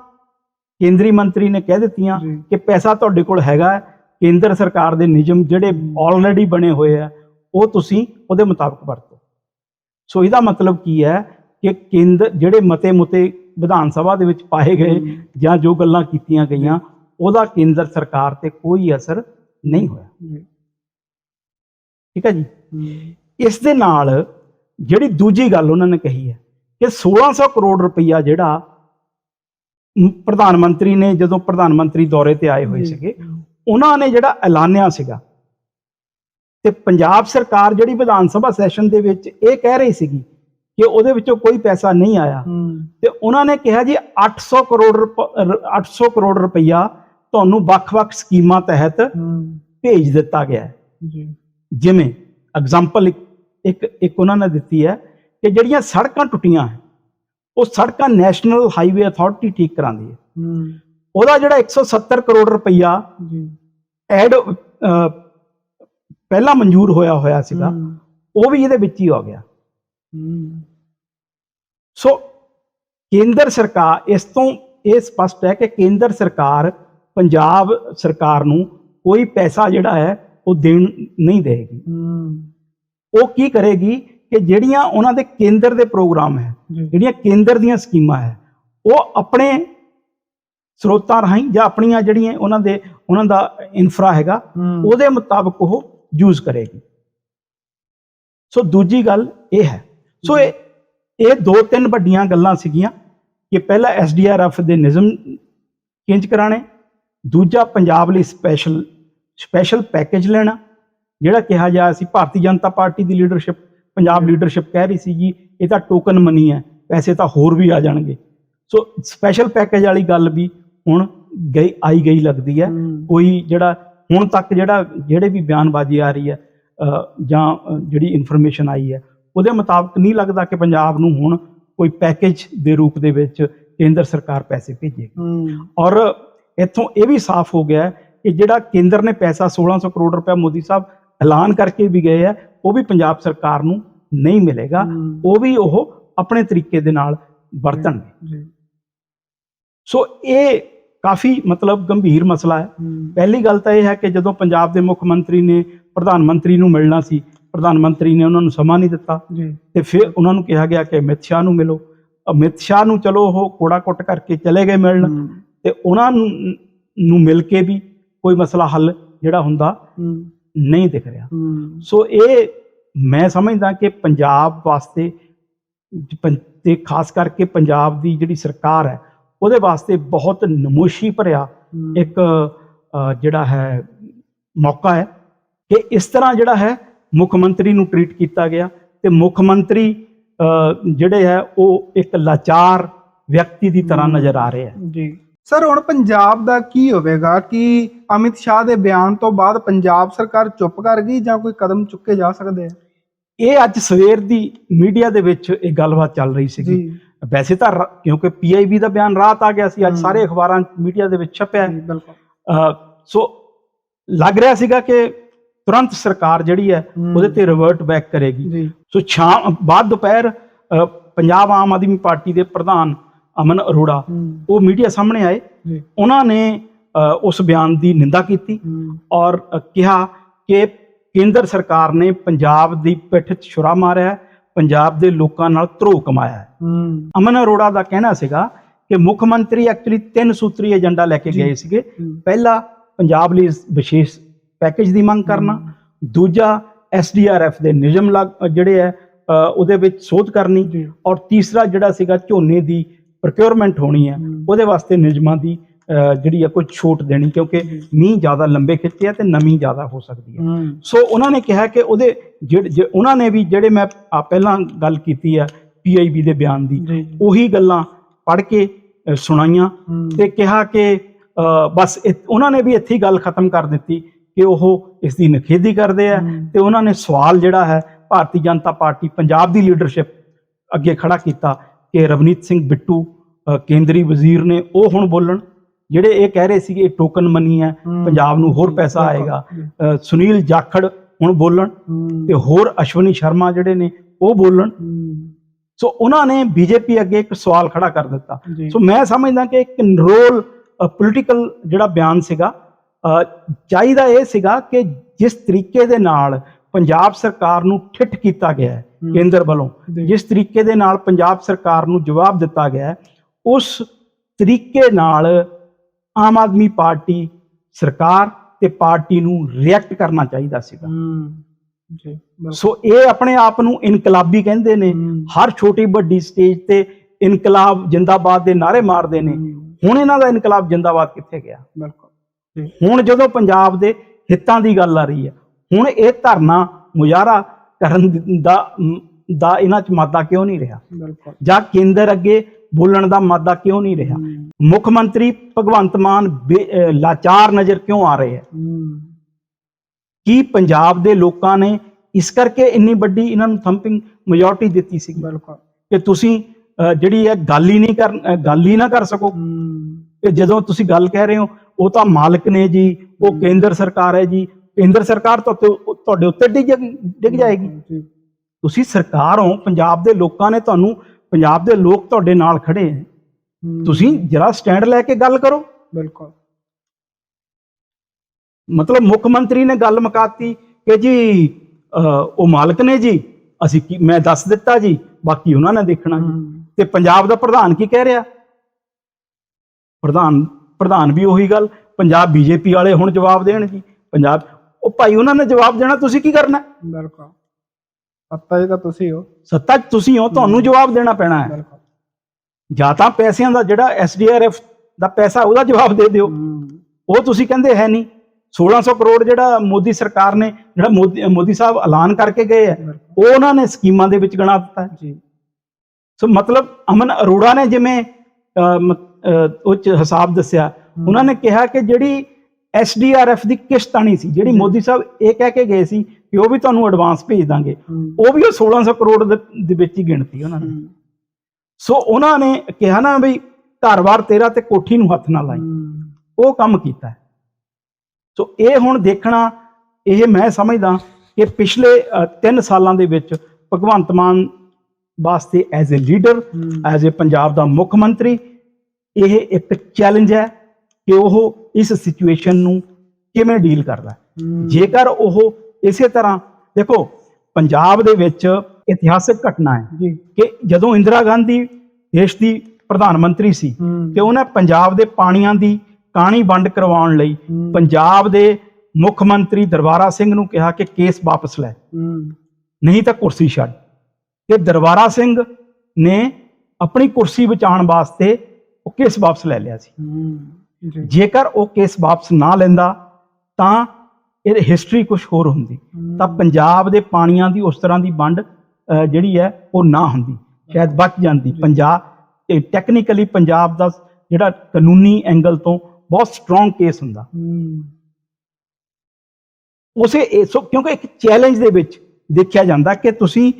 ਕੇਂਦਰੀ ਮੰਤਰੀ ਨੇ ਕਹਿ ਦਿੱਤੀਆਂ ਕਿ ਪੈਸਾ ਤੁਹਾਡੇ ਕੋਲ ਹੈਗਾ ਹੈ ਕੇਂਦਰ ਸਰਕਾਰ ਦੇ ਨਿਯਮ ਜਿਹੜੇ ਆਲਰੇਡੀ ਬਣੇ ਹੋਏ ਆ ਉਹ ਤੁਸੀਂ ਉਹਦੇ ਮੁਤਾਬਕ ਵਰਤੋ। ਸੋ ਇਹਦਾ ਮਤਲਬ ਕੀ ਹੈ ਕਿ ਕੇਂਦਰ ਜਿਹੜੇ ਮਤੇ ਮੁਤੇ ਵਿਧਾਨ ਸਭਾ ਦੇ ਵਿੱਚ ਪਾਏ ਗਏ ਜਾਂ ਜੋ ਗੱਲਾਂ ਕੀਤੀਆਂ ਗਈਆਂ ਉਹਦਾ ਕੇਂਦਰ ਸਰਕਾਰ ਤੇ ਕੋਈ ਅਸਰ ਨਹੀਂ ਹੋਇਆ। ਠੀਕ ਹੈ ਜੀ? ਇਸ ਦੇ ਨਾਲ ਜਿਹੜੀ ਦੂਜੀ ਗੱਲ ਉਹਨਾਂ ਨੇ ਕਹੀ ਹੈ ਕਿ 1600 ਕਰੋੜ ਰੁਪਈਆ ਜਿਹੜਾ ਪ੍ਰਧਾਨ ਮੰਤਰੀ ਨੇ ਜਦੋਂ ਪ੍ਰਧਾਨ ਮੰਤਰੀ ਦੌਰੇ ਤੇ ਆਏ ਹੋਏ। ਸੀਗੇ ਉਹਨਾਂ ਨੇ ਜਿਹੜਾ ਐਲਾਨਿਆ ਸੀਗਾ ਤੇ ਪੰਜਾਬ ਸਰਕਾਰ ਜਿਹੜੀ ਵਿਧਾਨ ਸਭਾ ਸੈਸ਼ਨ ਦੇ ਵਿੱਚ ਇਹ ਕਹਿ ਰਹੀ ਸੀਗੀ ਕਿ ਉਹਦੇ ਵਿੱਚੋਂ ਕੋਈ ਪੈਸਾ ਨਹੀਂ ਆਇਆ। ਤੇ ਉਹਨਾਂ ਨੇ ਕਿਹਾ ਜੀ 800 ਕਰੋੜ ਰੁਪ- ਰ- 800 ਕਰੋੜ ਰੁਪਈਆ ਤੁਹਾਨੂੰ ਵੱਖ-ਵੱਖ ਸਕੀਮਾਂ ਤਹਿਤ ਭੇਜ ਦਿੱਤਾ ਗਿਆ ਹੈ। ਜੀ। ਜਿਵੇਂ ਐਗਜ਼ਾਮਪਲ ਇੱਕ ਇੱਕ ਉਹਨਾਂ ਨੇ ਦਿੱਤੀ ਹੈ ਕਿ ਜਿਹੜੀਆਂ ਸੜਕਾਂ ਟੁੱਟੀਆਂ ਹੈ ਉਹ ਸੜਕਾਂ ਨੈਸ਼ਨਲ ਹਾਈਵੇ ਅਥਾਰਟੀ ਠੀਕ ਕਰਾਉਂਦੀ ਹੈ। ਉਹਦਾ ਜਿਹੜਾ 170 ਕਰੋੜ ਰੁਪਈਆ ਜੀ। ਐਡ ਪਹਿਲਾਂ ਮਨਜ਼ੂਰ ਹੋਇਆ ਹੋਇਆ ਸੀਗਾ ਉਹ ਵੀ ਇਹਦੇ ਵਿੱਚ ਹੀ ਹੋ ਗਿਆ। ਸੋ ਕੇਂਦਰ ਸਰਕਾਰ ਇਸ ਤੋਂ ਇਹ ਸਪਸ਼ਟ ਹੈ ਕਿ ਕੇਂਦਰ ਸਰਕਾਰ ਪੰਜਾਬ ਸਰਕਾਰ ਨੂੰ ਕੋਈ ਪੈਸਾ ਜਿਹੜਾ ਹੈ ਉਹ ਦੇਣ ਨਹੀਂ ਦੇਗੀ ਉਹ ਕੀ ਕਰੇਗੀ ਕਿ ਜਿਹੜੀਆਂ ਉਹਨਾਂ ਦੇ ਕੇਂਦਰ ਦੇ ਪ੍ਰੋਗਰਾਮ ਹੈ ਜਿਹੜੀਆਂ ਕੇਂਦਰ ਦੀਆਂ ਸਕੀਮਾਂ ਹੈ ਉਹ ਆਪਣੇ ਸਰੋਤਾਂ ਰਾਹੀਂ ਜਾਂ ਆਪਣੀਆਂ ਜਿਹੜੀਆਂ ਉਹਨਾਂ ਦੇ ਉਹਨਾਂ ਦਾ ਇਨਫਰਾ ਹੈਗਾ ਉਹਦੇ ਮੁਤਾਬਕ ਉਹ ਯੂਜ਼ ਕਰੇਗੀ। ਸੋ ਦੂਜੀ ਗੱਲ ਇਹ ਹੈ। ਸੋ ਇਹ ਇਹ ਦੋ ਤਿੰਨ ਵੱਡੀਆਂ ਗੱਲਾਂ ਸੀਗੀਆਂ ਕਿ ਪਹਿਲਾ ਐਸਡੀਆਰਐਫ ਦੇ ਨਿਯਮ ਚੇਂਜ ਕਰਾਣੇ ਦੂਜਾ ਪੰਜਾਬ ਲਈ ਸਪੈਸ਼ਲ ਸਪੈਸ਼ਲ ਪੈਕੇਜ ਲੈਣਾ ਜਿਹੜਾ ਕਿਹਾ ਜਾ ਸੀ ਭਾਰਤੀ ਜਨਤਾ ਪਾਰਟੀ ਦੀ ਲੀਡਰਸ਼ਿਪ ਪੰਜਾਬ ਲੀਡਰਸ਼ਿਪ ਕਹਿ ਰਹੀ ਸੀ ਜੀ ਇਹ ਤਾਂ ਟੋਕਨ ਮਨੀ ਹੈ ਪੈਸੇ ਤਾਂ ਹੋਰ ਵੀ ਆ ਜਾਣਗੇ। ਸੋ ਸਪੈਸ਼ਲ ਪੈਕੇਜ ਵਾਲੀ ਗੱਲ ਵੀ ਹੁਣ ਗਈ ਆਈ ਗਈ ਲੱਗਦੀ ਹੈ। ਕੋਈ ਜਿਹੜਾ ਹੁਣ ਤੱਕ ਜਿਹੜਾ ਜਿਹੜੇ ਵੀ ਬਿਆਨਬਾਜ਼ੀ ਆ ਰਹੀ ਹੈ ਜਾਂ ਜਿਹੜੀ ਇਨਫੋਰਮੇਸ਼ਨ ਆਈ ਹੈ ਉਹਦੇ ਮੁਤਾਬਕ ਨਹੀਂ ਲੱਗਦਾ ਕਿ ਪੰਜਾਬ ਨੂੰ ਹੁਣ ਕੋਈ ਪੈਕੇਜ ਦੇ ਰੂਪ ਦੇ ਵਿੱਚ ਕੇਂਦਰ ਸਰਕਾਰ ਪੈਸੇ ਭੇਜੇਗੀ। ਔਰ ਇੱਥੋਂ ਇਹ ਵੀ ਸਾਫ਼ ਹੋ ਗਿਆ ਕਿ ਜਿਹੜਾ ਕੇਂਦਰ ਨੇ ਪੈਸਾ 1600 ਕਰੋੜ ਰੁਪਏ ਮੋਦੀ ਸਾਹਿਬ ਐਲਾਨ ਕਰਕੇ ਵੀ ਗਏ ਹੈ ਉਹ ਵੀ ਪੰਜਾਬ ਸਰਕਾਰ ਨੂੰ ਨਹੀਂ ਮਿਲੇਗਾ। ਉਹ ਵੀ ਉਹ ਆਪਣੇ ਤਰੀਕੇ ਦੇ ਨਾਲ ਵਰਤਣਗੇ। ਜੀ ਸੋ ਇਹ ਕਾਫੀ ਮਤਲਬ ਗੰਭੀਰ ਮਸਲਾ ਹੂੰ। ਪਹਿਲੀ ਗੱਲ ਤਾਂ ਇਹ ਹੈ ਕਿ ਜਦੋਂ ਪੰਜਾਬ ਦੇ ਮੁੱਖ ਮੰਤਰੀ ਨੇ ਪ੍ਰਧਾਨ ਮੰਤਰੀ ਨੂੰ ਮਿਲਣਾ ਸੀ ਪ੍ਰਧਾਨ ਮੰਤਰੀ ਨੇ ਉਹਨਾਂ ਨੂੰ ਸਮਾਂ ਨਹੀਂ ਦਿੱਤਾ। ਜੀ। ਤੇ ਫਿਰ ਉਹਨਾਂ ਨੂੰ ਕਿਹਾ ਗਿਆ ਕਿ ਅਮਿਤ ਸ਼ਾਹ ਨੂੰ ਮਿਲੋ। ਅਮਿਤ ਸ਼ਾਹ ਨੂੰ ਚਲੋ ਉਹ ਕੋੜਾ ਕੁੱਟ ਕਰਕੇ ਚਲੇ ਗਏ ਮਿਲਣ। ਤੇ ਉਹਨਾਂ ਨੂੰ ਮਿਲ ਕੇ ਵੀ ਕੋਈ ਮਸਲਾ ਹੱਲ ਜਿਹੜਾ ਹੁੰਦਾ ਨਹੀਂ ਦਿਖ ਰਿਹਾ। ਸੋ ਇਹ ਮੈਂ ਸਮਝਦਾ ਕਿ ਪੰਜਾਬ ਵਾਸਤੇ ਤੇ ਖਾਸ ਕਰਕੇ ਪੰਜਾਬ ਦੀ ਜਿਹੜੀ ਸਰਕਾਰ ਹੈ ਉਹਦੇ ਵਾਸਤੇ ਬਹੁਤ ਨਮੋਸ਼ੀ ਭਰਿਆ ਇੱਕ ਜਿਹੜਾ ਹੈ ਮੌਕਾ ਹੈ ਕਿ ਇਸ ਤਰ੍ਹਾਂ ਜਿਹੜਾ ਹੈ ਮੁੱਖ ਮੰਤਰੀ ਨੂੰ ਟ੍ਰੀਟ ਕੀਤਾ ਗਿਆ ਤੇ ਮੁੱਖ ਮੰਤਰੀ ਜਿਹੜੇ ਹੈ ਉਹ ਇੱਕ ਲਾਚਾਰ ਵਿਅਕਤੀ ਦੀ ਤਰ੍ਹਾਂ ਨਜ਼ਰ ਆ ਰਹੇ ਹੈ। ਜੀ। ਸਰ ਹੁਣ ਪੰਜਾਬ ਦਾ ਕੀ ਹੋਵੇਗਾ ਕਿ ਅਮਿਤ ਸ਼ਾਹ ਦੇ ਬਿਆਨ ਤੋਂ ਬਾਅਦ ਪੰਜਾਬ ਸਰਕਾਰ ਚੁੱਪ ਕਰ ਗਈ ਜਾਂ ਕੋਈ ਕਦਮ ਚੁੱਕੇ ਜਾ ਸਕਦੇ ਆ? ਇਹ ਅੱਜ ਸਵੇਰ ਦੀ ਮੀਡੀਆ ਦੇ ਵਿੱਚ ਇਹ ਗੱਲਬਾਤ ਚੱਲ ਰਹੀ ਸੀਗੀ। ਵੈਸੇ ਤਾਂ ਕਿਉਂਕਿ ਪੀਆਈਬੀ ਦਾ ਬਿਆਨ ਰਾਤ ਆ ਗਿਆ ਸੀ ਅੱਜ। ਸਾਰੇ ਅਖਬਾਰਾਂ ਮੀਡੀਆ ਦੇ ਵਿੱਚ ਛਪਿਆ। ਬਿਲਕੁਲ। ਸੋ ਲੱਗ ਰਿਹਾ ਸੀਗਾ ਕਿ ਤੁਰੰਤ ਸਰਕਾਰ ਜਿਹੜੀ ਹੈ। ਉਹਦੇ ਤੇ ਰਿਵਰਟ ਬੈਕ ਕਰੇਗੀ। ਸੋ ਸ਼ਾਮ ਬਾਅਦ ਦੁਪਹਿਰ ਪੰਜਾਬ ਆਮ ਆਦਮੀ ਪਾਰਟੀ ਦੇ ਪ੍ਰਧਾਨ ਅਮਨ ਅਰੋੜਾ ਉਹ ਮੀਡੀਆ ਸਾਹਮਣੇ ਆਏ। ਉਹਨਾਂ ਨੇ ਉਸ ਬਿਆਨ ਦੀ ਨਿੰਦਾ ਕੀਤੀ ਔਰ ਕਿਹਾ ਕਿ ਕੇਂਦਰ ਸਰਕਾਰ ਨੇ ਪੰਜਾਬ ਦੀ ਪਿੱਠ 'ਚ ਛੁਰਾ ਮਾਰਿਆ ਪੰਜਾਬ ਦੇ ਲੋਕਾਂ ਨਾਲ ਧਰੋਹ ਕਮਾਇਆ ਅਮਨ ਅਰੋੜਾ ਦਾ ਕਹਿਣਾ ਸੀਗਾ ਕਿ ਮੁੱਖ ਮੰਤਰੀ ਐਕਚੁਅਲੀ ਤਿੰਨ ਸੂਤਰੀ ਏਜੰਡਾ ਲੈ ਕੇ। ਗਏ ਸੀਗੇ। ਪਹਿਲਾ ਪੰਜਾਬ ਲਈ ਵਿਸ਼ੇਸ਼ ਪੈਕੇਜ ਦੀ ਮੰਗ ਕਰਨਾ। ਦੂਜਾ ਐਸਡੀਆਰਐਫ ਦੇ ਨਿਯਮ ਜਿਹੜੇ ਹੈ ਉਹਦੇ ਵਿੱਚ ਸੋਧ ਕਰਨੀ ਔਰ ਤੀਸਰਾ ਜਿਹੜਾ ਸੀਗਾ ਝੋਨੇ ਦੀ ਪ੍ਰੋਕਿਉਰਮੈਂਟ ਹੋਣੀ ਹੈ। ਉਹਦੇ ਵਾਸਤੇ ਨਿਯਮਾਂ ਦੀ ਜਿਹੜੀ ਹੈ ਕੋਈ ਛੋਟ ਦੇਣੀ ਕਿਉਂਕਿ। ਮੀਂਹ ਜ਼ਿਆਦਾ ਲੰਬੇ ਖਿੱਚੇ ਆ ਤੇ ਨਮੀ ਜ਼ਿਆਦਾ ਹੋ ਸਕਦੀ ਹੈ। ਸੋ ਉਹਨਾਂ ਨੇ ਕਿਹਾ ਕਿ ਉਹਦੇ ਜਿਹੜੇ ਉਹਨਾਂ ਨੇ ਵੀ ਜਿਹੜੇ ਮੈਂ ਆ ਪਹਿਲਾਂ ਗੱਲ ਕੀਤੀ ਹੈ ਪੀਆਈਬੀ ਦੇ ਬਿਆਨ ਦੀ ਉਹੀ ਗੱਲਾਂ ਪੜ੍ਹ ਕੇ ਸੁਣਾਈਆਂ ਤੇ ਕਿਹਾ ਕਿ ਬਸ ਉਹਨਾਂ ਨੇ ਵੀ ਇੱਥੇ ਗੱਲ ਖਤਮ ਕਰ ਦਿੱਤੀ। ਕਿ ਉਹ ਇਸ ਦੀ ਨਖੇਦੀ ਕਰਦੇ ਆ। ਤੇ ਉਹਨਾਂ ਨੇ ਸਵਾਲ ਜਿਹੜਾ ਹੈ ਭਾਰਤੀ ਜਨਤਾ ਪਾਰਟੀ ਪੰਜਾਬ ਦੀ ਲੀਡਰਸ਼ਿਪ ਅੱਗੇ ਖੜਾ ਕੀਤਾ ਕਿ ਰਵਨੀਤ ਸਿੰਘ ਬਿੱਟੂ ਕੇਂਦਰੀ ਵਜ਼ੀਰ ਨੇ ਉਹ ਹੁਣ ਬੋਲਣ ਜਿਹੜੇ ਇਹ ਕਹਿ ਰਹੇ ਸੀ ਕਿ ਇਹ ਟੋਕਨ ਮਨੀ ਹੈ। ਪੰਜਾਬ ਨੂੰ ਹੋਰ ਪੈਸਾ ਆਏਗਾ। ਸੁਨੀਲ ਜਾਖੜ ਹੁਣ ਬੋਲਣ ਤੇ ਹੋਰ ਅਸ਼ਵਨੀ ਸ਼ਰਮਾ ਜਿਹੜੇ ਨੇ ਉਹ ਬੋਲਣ। ਸੋ ਉਹਨਾਂ ਨੇ ਬੀਜੇਪੀ ਅੱਗੇ ਇੱਕ ਸਵਾਲ ਖੜਾ ਕਰ ਦਿੱਤਾ। ਸੋ ਮੈਂ ਸਮਝਦਾ ਕਿ ਇੱਕ ਰੋਲ ਪੋਲੀਟੀਕਲ ਜਿਹੜਾ ਬਿਆਨ ਸੀਗਾ ਚਾਹੀਦਾ ਇਹ ਸੀਗਾ ਕਿ ਜਿਸ ਤਰੀਕੇ ਦੇ ਨਾਲ ਪੰਜਾਬ ਸਰਕਾਰ ਨੂੰ ਠਿੱਠ ਕੀਤਾ ਗਿਆ ਹੈ। ਕੇਂਦਰ ਵੱਲੋਂ। ਜਿਸ ਤਰੀਕੇ ਦੇ ਨਾਲ ਪੰਜਾਬ ਸਰਕਾਰ ਨੂੰ ਜਵਾਬ ਦਿੱਤਾ ਗਿਆ ਉਸ ਤਰੀਕੇ ਨਾਲ ਆਮ ਆਦਮੀ ਪਾਰਟੀ ਸਰਕਾਰ ਤੇ ਪਾਰਟੀ ਨੂੰ ਰਿਐਕਟ ਕਰਨਾ ਚਾਹੀਦਾ ਸੀਗਾ। ਜੀ ਸੋ ਇਹ ਆਪਣੇ ਆਪ ਨੂੰ ਇਨਕਲਾਬੀ ਕਹਿੰਦੇ ਨੇ। ਹਰ ਛੋਟੀ ਵੱਡੀ ਸਟੇਜ ਤੇ ਇਨਕਲਾਬ ਜਿੰਦਾਬਾਦ ਦੇ ਨਾਰੇ ਮਾਰਦੇ ਨੇ। ਹੁਣ ਇਹਨਾਂ ਦਾ ਇਨਕਲਾਬ ਜਿੰਦਾਬਾਦ ਕਿੱਥੇ ਗਿਆ? ਬਿਲਕੁਲ। ਹੁਣ ਜਦੋਂ ਪੰਜਾਬ ਦੇ ਹਿੱਤਾਂ ਦੀ ਗੱਲ ਆ ਰਹੀ ਹੈ ਹੁਣ ਇਹ ਧਰਨਾ ਮੁਜ਼ਾਹਰਾ ਕਰਨ ਦਾ ਦਾ ਇਹਨਾਂ 'ਚ ਮਾਦਾ ਕਿਉਂ ਨਹੀਂ ਰਿਹਾ? ਜਾਂ ਕੇਂਦਰ ਅੱਗੇ ਬੋਲਣ ਦਾ ਮਾਦਾ ਕਿਉਂ ਨਹੀਂ ਰਿਹਾ? ਮੁੱਖ ਮੰਤਰੀ ਭਗਵੰਤ ਮਾਨ ਲਾਚਾਰ ਨਜ਼ਰ ਕਿਉਂ ਆ ਰਹੇ ਹੈ? ਕੀ ਪੰਜਾਬ ਦੇ ਲੋਕਾਂ ਨੇ ਇਸ ਕਰਕੇ ਇੰਨੀ ਵੱਡੀ ਇਹਨਾਂ ਨੂੰ ਥੰਪਿੰਗ ਮੈਜੋਰਟੀ ਦਿੱਤੀ ਸੀ ਬਿਲਕੁਲ। ਕਿ ਤੁਸੀਂ ਜਿਹੜੀ ਹੈ ਗੱਲ ਹੀ ਨਹੀਂ ਕਰ ਗੱਲ ਹੀ ਨਾ ਕਰ ਸਕੋ। ਕਿ ਜਦੋਂ ਤੁਸੀਂ ਗੱਲ ਕਹਿ ਰਹੇ ਹੋ ਉਹ ਤਾਂ ਮਾਲਕ ਨੇ ਜੀ ਉਹ ਕੇਂਦਰ ਸਰਕਾਰ ਹੈ ਜੀ। ਕੇਂਦਰ ਸਰਕਾਰ ਤਾਂ ਤੁਹਾਡੇ ਉੱਤੇ ਡਿੱਗ ਡਿੱਗ ਜਾਏਗੀ। ਤੁਸੀਂ ਸਰਕਾਰ ਹੋ ਪੰਜਾਬ ਦੇ ਲੋਕਾਂ ਨੇ ਤੁਹਾਨੂੰ ਪੰਜਾਬ ਦੇ ਲੋਕ ਤੁਹਾਡੇ ਨਾਲ ਖੜੇ ਹੈ। ਤੁਸੀਂ ਜਰਾ ਸਟੈਂਡ ਲੈ ਕੇ ਗੱਲ ਕਰੋ। ਬਿਲਕੁਲ। ਮਤਲਬ ਮੁੱਖ ਮੰਤਰੀ ਨੇ ਗੱਲ ਮੁਕਾਤੀ ਕਿ ਜੀ ਉਹ ਮਾਲਕ ਨੇ ਜੀ ਅਸੀਂ ਮੈਂ ਦੱਸ ਦਿੱਤਾ ਜੀ ਬਾਕੀ ਉਹਨਾਂ ਨੇ ਦੇਖਣਾ ਜੀ। ਤੇ ਪੰਜਾਬ ਦਾ ਪ੍ਰਧਾਨ ਕੀ ਕਹਿ ਰਿਹਾ? ਪ੍ਰਧਾਨ ਪ੍ਰਧਾਨ ਵੀ ਉਹੀ ਗੱਲ ਪੰਜਾਬ ਬੀਜੇਪੀ ਵਾਲੇ ਹੁਣ ਜਵਾਬ ਦੇਣ ਜੀ ਪੰਜਾਬ ਉਹ ਭਾਈ ਉਹਨਾਂ ਨੇ ਜਵਾਬ ਦੇਣਾ ਤੁਸੀਂ ਕੀ ਕਰਨਾ? ਬਿਲਕੁਲ। ਪਤਾ ਹੀ ਤਾਂ ਤੁਸੀਂ ਹੋ। ਸੱਤਾ ਤੁਸੀਂ ਹੋ ਤੁਹਾਨੂੰ ਜਵਾਬ ਦੇਣਾ ਪੈਣਾ ਹੈ। ਜਾਂ ਤਾਂ ਪੈਸਿਆਂ ਦਾ ਜਿਹੜਾ ਐਸਡੀਆਰਐਫ ਦਾ ਪੈਸਾ ਉਹਦਾ ਜਵਾਬ ਦੇ ਦਿਓ। ਉਹ ਤੁਸੀਂ ਕਹਿੰਦੇ ਹੈ ਨਹੀਂ। 1600 ਕਰੋੜ ਜਿਹੜਾ ਮੋਦੀ ਸਰਕਾਰ ਨੇ ਜਿਹੜਾ ਮੋਦੀ ਮੋਦੀ ਸਾਹਿਬ ਐਲਾਨ ਕਰਕੇ ਗਏ ਹੈ ਉਹ ਉਹਨਾਂ ਨੇ ਸਕੀਮਾਂ ਦੇ ਵਿੱਚ ਗਣਾ ਦਿੱਤਾ ਜੀ। ਸੋ ਮਤਲਬ ਅਮਨ ਅਰੋੜਾ ਨੇ ਜਿਵੇਂ ਉਹ ਚ ਹਿਸਾਬ ਦੱਸਿਆ। ਉਹਨਾਂ ਨੇ ਕਿਹਾ ਕਿ ਜਿਹੜੀ ਐਸਡੀਆਰਐਫ ਦੀ ਕਿਸ਼ਤ ਆਣੀ ਸੀ ਜਿਹੜੀ। ਮੋਦੀ ਸਾਹਿਬ ਇਹ ਕਹਿ ਕੇ ਗਏ ਸੀ ਕਿ ਉਹ ਵੀ ਤੁਹਾਨੂੰ ਐਡਵਾਂਸ ਭੇਜ ਦਾਂਗੇ। ਉਹ ਵੀ ਉਹ 1600 ਕਰੋੜ ਦੇ ਵਿੱਚ ਹੀ ਗਿਣਤੀ ਉਹਨਾਂ ਨੇ। ਸੋ ਉਹਨਾਂ ਨੇ ਕਿਹਾ ਨਾ ਵੀ ਘਰ-ਬਾਰ ਤੇਰਾ ਤੇ ਕੋਠੀ ਨੂੰ ਹੱਥ ਨਾ ਲਾਈ। ਉਹ ਕੰਮ ਕੀਤਾ। ਸੋ ਇਹ ਹੁਣ ਦੇਖਣਾ ਇਹ ਮੈਂ ਸਮਝਦਾ ਕਿ ਪਿਛਲੇ 3 ਸਾਲਾਂ ਦੇ ਵਿੱਚ ਭਗਵੰਤ ਮਾਨ ਵਾਸਤੇ as a leader as a Punjab ਦਾ ਮੁੱਖ ਮੰਤਰੀ ਇਹ ਇੱਕ ਚੈਲੰਜ ਹੈ ਕਿ ਉਹ ਇਸ ਸਿਚੁਏਸ਼ਨ ਨੂੰ ਕਿਵੇਂ ਡੀਲ ਕਰਦਾ ਜੇਕਰ ਉਹ ਇਸੇ ਤਰ੍ਹਾਂ ਦੇਖੋ ਪੰਜਾਬ ਦੇ ਵਿੱਚ ਇਤਿਹਾਸਕ ਘਟਨਾ ਹੈ ਕਿ ਜਦੋਂ ਇੰਦਰਾ ਗਾਂਧੀ ਦੇਸ਼ ਦੀ ਪ੍ਰਧਾਨ ਮੰਤਰੀ ਸੀ ਤੇ ਉਹਨੇ ਪੰਜਾਬ ਦੇ ਪਾਣੀਆਂ ਦੀ ਕਾਣੀ ਵੰਡ ਕਰਵਾਉਣ ਲਈ ਪੰਜਾਬ ਦੇ ਮੁੱਖ ਮੰਤਰੀ ਦਰਬਾਰਾ ਸਿੰਘ ਨੂੰ ਕਿਹਾ ਕਿ ਕੇਸ ਵਾਪਸ ਲੈ। ਨਹੀਂ ਤਾਂ ਕੁਰਸੀ ਛੱਡ। ਤੇ ਦਰਬਾਰਾ ਸਿੰਘ ਨੇ ਆਪਣੀ ਕੁਰਸੀ ਬਚਾਉਣ ਵਾਸਤੇ ਉਹ ਕੇਸ ਵਾਪਸ ਲੈ ਲਿਆ ਸੀ। ਜੀ। ਜੇਕਰ ਉਹ ਕੇਸ ਵਾਪਸ ਨਾ ਲੈਂਦਾ ਤਾਂ ਇਹ ਹਿਸਟਰੀ ਕੁਝ ਹੋਰ ਹੁੰਦੀ। ਤਾਂ ਪੰਜਾਬ ਦੇ ਪਾਣੀਆਂ ਦੀ ਉਸ ਤਰ੍ਹਾਂ ਦੀ ਵੰਡ ਜਿਹੜੀ ਹੈ ਉਹ ਨਾ ਹੁੰਦੀ। ਸ਼ਾਇਦ ਬਚ ਜਾਂਦੀ। ਪੰਜਾਬ ਤੇ ਟੈਕਨੀਕਲੀ ਪੰਜਾਬ ਦਾ ਜਿਹੜਾ ਕਾਨੂੰਨੀ ਐਂਗਲ ਤੋਂ ਬਹੁਤ ਸਟਰੋਂਗ ਕੇਸ ਹੁੰਦਾ। ਉਸੇ ਸੋ ਕਿਉਂਕਿ ਇੱਕ ਚੈਲੰਜ ਦੇ ਵਿੱਚ ਦੇਖਿਆ ਜਾਂਦਾ ਕਿ ਤੁਸੀਂ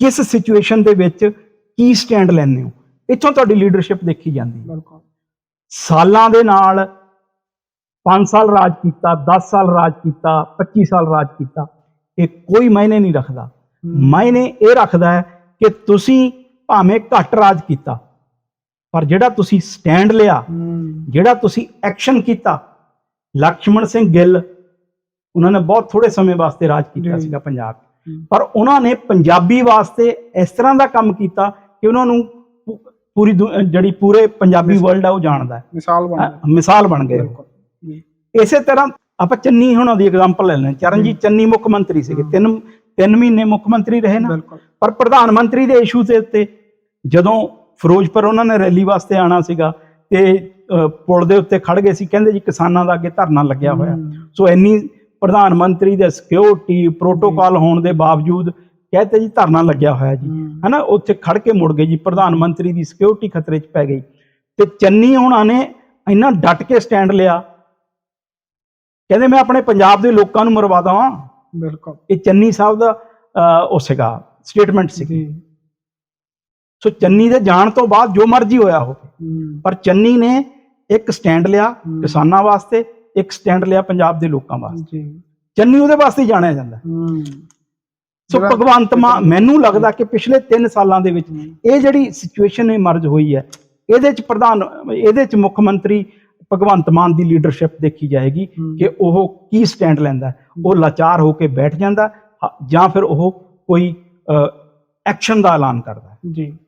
ਕਿਸ ਸਿਚੁਏਸ਼ਨ ਦੇ ਵਿੱਚ ਕੀ ਸਟੈਂਡ ਲੈਂਦੇ ਹੋ। ਇੱਥੋਂ ਤੁਹਾਡੀ ਲੀਡਰਸ਼ਿਪ ਦੇਖੀ ਜਾਂਦੀ ਹੈ। ਬਿਲਕੁਲ। ਸਾਲਾਂ ਦੇ ਨਾਲ 5 ਸਾਲ ਰਾਜ ਕੀਤਾ 10 ਸਾਲ ਰਾਜ ਕੀਤਾ 25 ਸਾਲ ਰਾਜ ਕੀਤਾ ਇਹ ਕੋਈ ਮਾਇਨੇ ਨਹੀਂ ਰੱਖਦਾ। ਮਾਇਨੇ ਇਹ ਰੱਖਦਾ ਹੈ ਕਿ ਤੁਸੀਂ ਭਾਵੇਂ ਘੱਟ ਰਾਜ ਕੀਤਾ ਪਰ ਜਿਹੜਾ ਤੁਸੀਂ ਸਟੈਂਡ ਲਿਆ ਜਿਹੜਾ ਤੁਸੀਂ ਐਕਸ਼ਨ ਕੀਤਾ ਲਕਸ਼ਮਣ ਸਿੰਘ ਗਿੱਲ ਉਹਨਾਂ ਨੇ ਬਹੁਤ ਥੋੜੇ ਸਮੇਂ ਵਾਸਤੇ ਰਾਜ ਕੀਤਾ। ਸੀਗਾ ਪੰਜਾਬ ਪਰ ਉਹਨਾਂ ਨੇ ਪੰਜਾਬੀ ਵਾਸਤੇ ਇਸ ਤਰ੍ਹਾਂ ਦਾ ਕੰਮ ਕੀਤਾ ਕਿ ਉਹਨਾਂ ਨੂੰ ਪੂਰੀ ਦੁ- ਜਿਹੜੀ ਪੂਰੇ ਪੰਜਾਬੀ ਵਰਲਡ ਆ ਉਹ ਜਾਣਦਾ ਹੈ। ਮਿਸਾਲ ਬਣ ਅ, ਮਿਸਾਲ ਬਣ ਗਏ। ਬਿਲਕੁਲ। ਜੀ। ਇਸੇ ਤਰ੍ਹਾਂ ਆਪਾਂ ਚੰਨੀ ਹੁਣਾਂ ਦੀ ਐਗਜ਼ਾਮਪਲ ਲੈ ਲੈਂਦੇ ਹਾਂ। ਚਰਨਜੀਤ ਚੰਨੀ ਮੁੱਖ ਮੰਤਰੀ ਸੀਗੇ। ਤਿੰਨ ਤਿੰਨ ਮਹੀਨੇ ਮੁੱਖ ਮੰਤਰੀ ਰਹੇ ਨਾ। ਬਿਲਕੁਲ। ਪਰ ਪ੍ਰਧਾਨ ਮੰਤਰੀ ਦੇ ਇਸ਼ੂ ਦੇ ਉੱਤੇ ਜਦੋਂ ਫਿਰੋਜ਼ਪੁਰ ਉਹਨਾਂ ਨੇ ਰੈਲੀ ਵਾਸਤੇ ਆਣਾ ਸੀਗਾ ਤੇ ਪੁਲ ਦੇ ਉੱਤੇ ਖੜ ਗਏ ਸੀ ਕਹਿੰਦੇ ਜੀ ਕਿਸਾਨਾਂ ਦਾ ਅੱਗੇ ਧਰਨਾ ਲੱਗਿਆ ਹੋਇਆ। ਹਮ, ਸੋ ਇੰਨੀ ਪ੍ਰਧਾਨ ਮੰਤਰੀ ਦੇ ਸਿਕਿਉਰਿਟੀ ਪ੍ਰੋਟੋਕਾਲ ਹੋਣ ਦੇ ਬਾਵਜੂਦ ਕਹਿੰਦੇ ਜੀ ਧਰਨਾ ਲੱਗਿਆ ਹੋਇਆ ਜੀ। ਹਨਾ ਉੱਥੇ ਖੜ ਕੇ ਮੁੜ ਗਏ ਜੀ ਪ੍ਰਧਾਨ ਮੰਤਰੀ ਦੀ ਸਿਕਿਉਰਿਟੀ ਖਤਰੇ 'ਚ ਪੈ ਗਈ ਤੇ ਚੰਨੀ ਹੋਣਾ ਨੇ ਇੰਨਾ ਡਟ ਕੇ ਸਟੈਂਡ ਲਿਆ। ਕਹਿੰਦੇ ਮੈਂ ਆਪਣੇ ਪੰਜਾਬ ਦੇ ਲੋਕਾਂ ਨੂੰ ਮਰਵਾ ਦਵਾਂ। ਬਿਲਕੁਲ। ਇਹ ਚੰਨੀ ਸਾਹਿਬ ਦਾ ਉਹ ਸੀਗਾ ਸਟੇਟਮੈਂਟ ਸੀ। ਸੋ ਚੰਨੀ ਦੇ ਜਾਣ ਤੋਂ ਬਾਅਦ ਜੋ ਮਰਜ਼ੀ ਹੋਇਆ ਹੋਵੇ। ਹਮ, ਪਰ ਚੰਨੀ ਨੇ ਇੱਕ ਸਟੈਂਡ ਲਿਆ। ਕਿਸਾਨਾਂ ਵਾਸਤੇ ਇੱਕ ਸਟੈਂਡ ਲਿਆ ਪੰਜਾਬ ਦੇ ਲੋਕਾਂ ਵਾਸਤੇ। ਜੀ। ਚੰਨੀ ਉਹਦੇ ਵਾਸਤੇ ਹੀ ਜਾਣਿਆ ਜਾਂਦਾ। ਸੋ ਭਗਵੰਤ ਮਾਨ ਮੈਨੂੰ ਲੱਗਦਾ ਕਿ ਪਿਛਲੇ 3 ਸਾਲਾਂ ਦੇ ਵਿੱਚ ਇਹ ਜਿਹੜੀ ਸਿਚੁਏਸ਼ਨ ਇਮਰਜ ਹੋਈ ਹੈ ਇਹਦੇ ਚ ਪ੍ਰਧਾਨ ਇਹਦੇ ਚ ਮੁੱਖ ਮੰਤਰੀ ਭਗਵੰਤ ਮਾਨ ਦੀ ਲੀਡਰਸ਼ਿਪ ਦੇਖੀ ਜਾਏਗੀ। ਕਿ ਉਹ ਕੀ ਸਟੈਂਡ ਲੈਂਦਾ। ਉਹ ਲਾਚਾਰ ਹੋ ਕੇ ਬੈਠ ਜਾਂਦਾ ਜਾਂ ਫਿਰ ਉਹ ਕੋਈ ਐਕਸ਼ਨ ਦਾ ਐਲਾਨ ਕਰਦਾ ਜੀ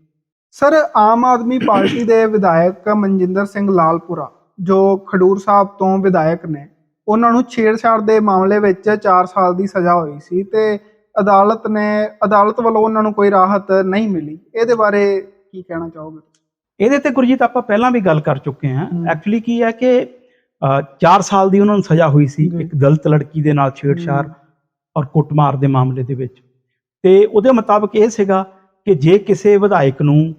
ਸਰ ਆਮ ਆਦਮੀ ਪਾਰਟੀ ਦੇ ਵਿਧਾਇਕ ਮਨਜਿੰਦਰ ਸਿੰਘ ਲਾਲਪੁਰਾ ਜੋ ਖਡੂਰ ਸਾਹਿਬ ਤੋਂ ਵਿਧਾਇਕ ਨੇ ਉਹਨਾਂ ਨੂੰ ਛੇੜਛਾੜ ਦੇ ਮਾਮਲੇ ਵਿੱਚ 4 ਸਾਲ ਦੀ ਸਜ਼ਾ ਹੋਈ ਸੀ ਤੇ ਅਦਾਲਤ ਨੇ ਅਦਾਲਤ ਵੱਲੋਂ ਉਹਨਾਂ ਨੂੰ ਕੋਈ ਰਾਹਤ ਨਹੀਂ ਮਿਲੀ ਇਹਦੇ ਬਾਰੇ ਕੀ ਕਹਿਣਾ ਚਾਹੋਗੇ ਇਹਦੇ ਤੇ ਗੁਰਜੀਤ ਆਪਾਂ ਪਹਿਲਾਂ ਵੀ ਗੱਲ ਕਰ ਚੁੱਕੇ ਹਾਂ। ਐਕਚੁਅਲੀ ਕੀ ਹੈ ਕਿ 4 ਸਾਲ ਦੀ ਉਹਨਾਂ ਨੂੰ ਸਜ਼ਾ ਹੋਈ ਸੀ। ਇੱਕ ਦਲਿਤ ਲੜਕੀ ਦੇ ਨਾਲ ਛੇੜਛਾੜ। ਔਰ ਕੁੱਟਮਾਰ ਦੇ ਮਾਮਲੇ ਦੇ ਵਿੱਚ ਤੇ ਉਹਦੇ ਮੁਤਾਬਕ ਇਹ ਸੀਗਾ ਕਿ ਜੇ ਕਿਸੇ ਵਿਧਾਇਕ ਨੂੰ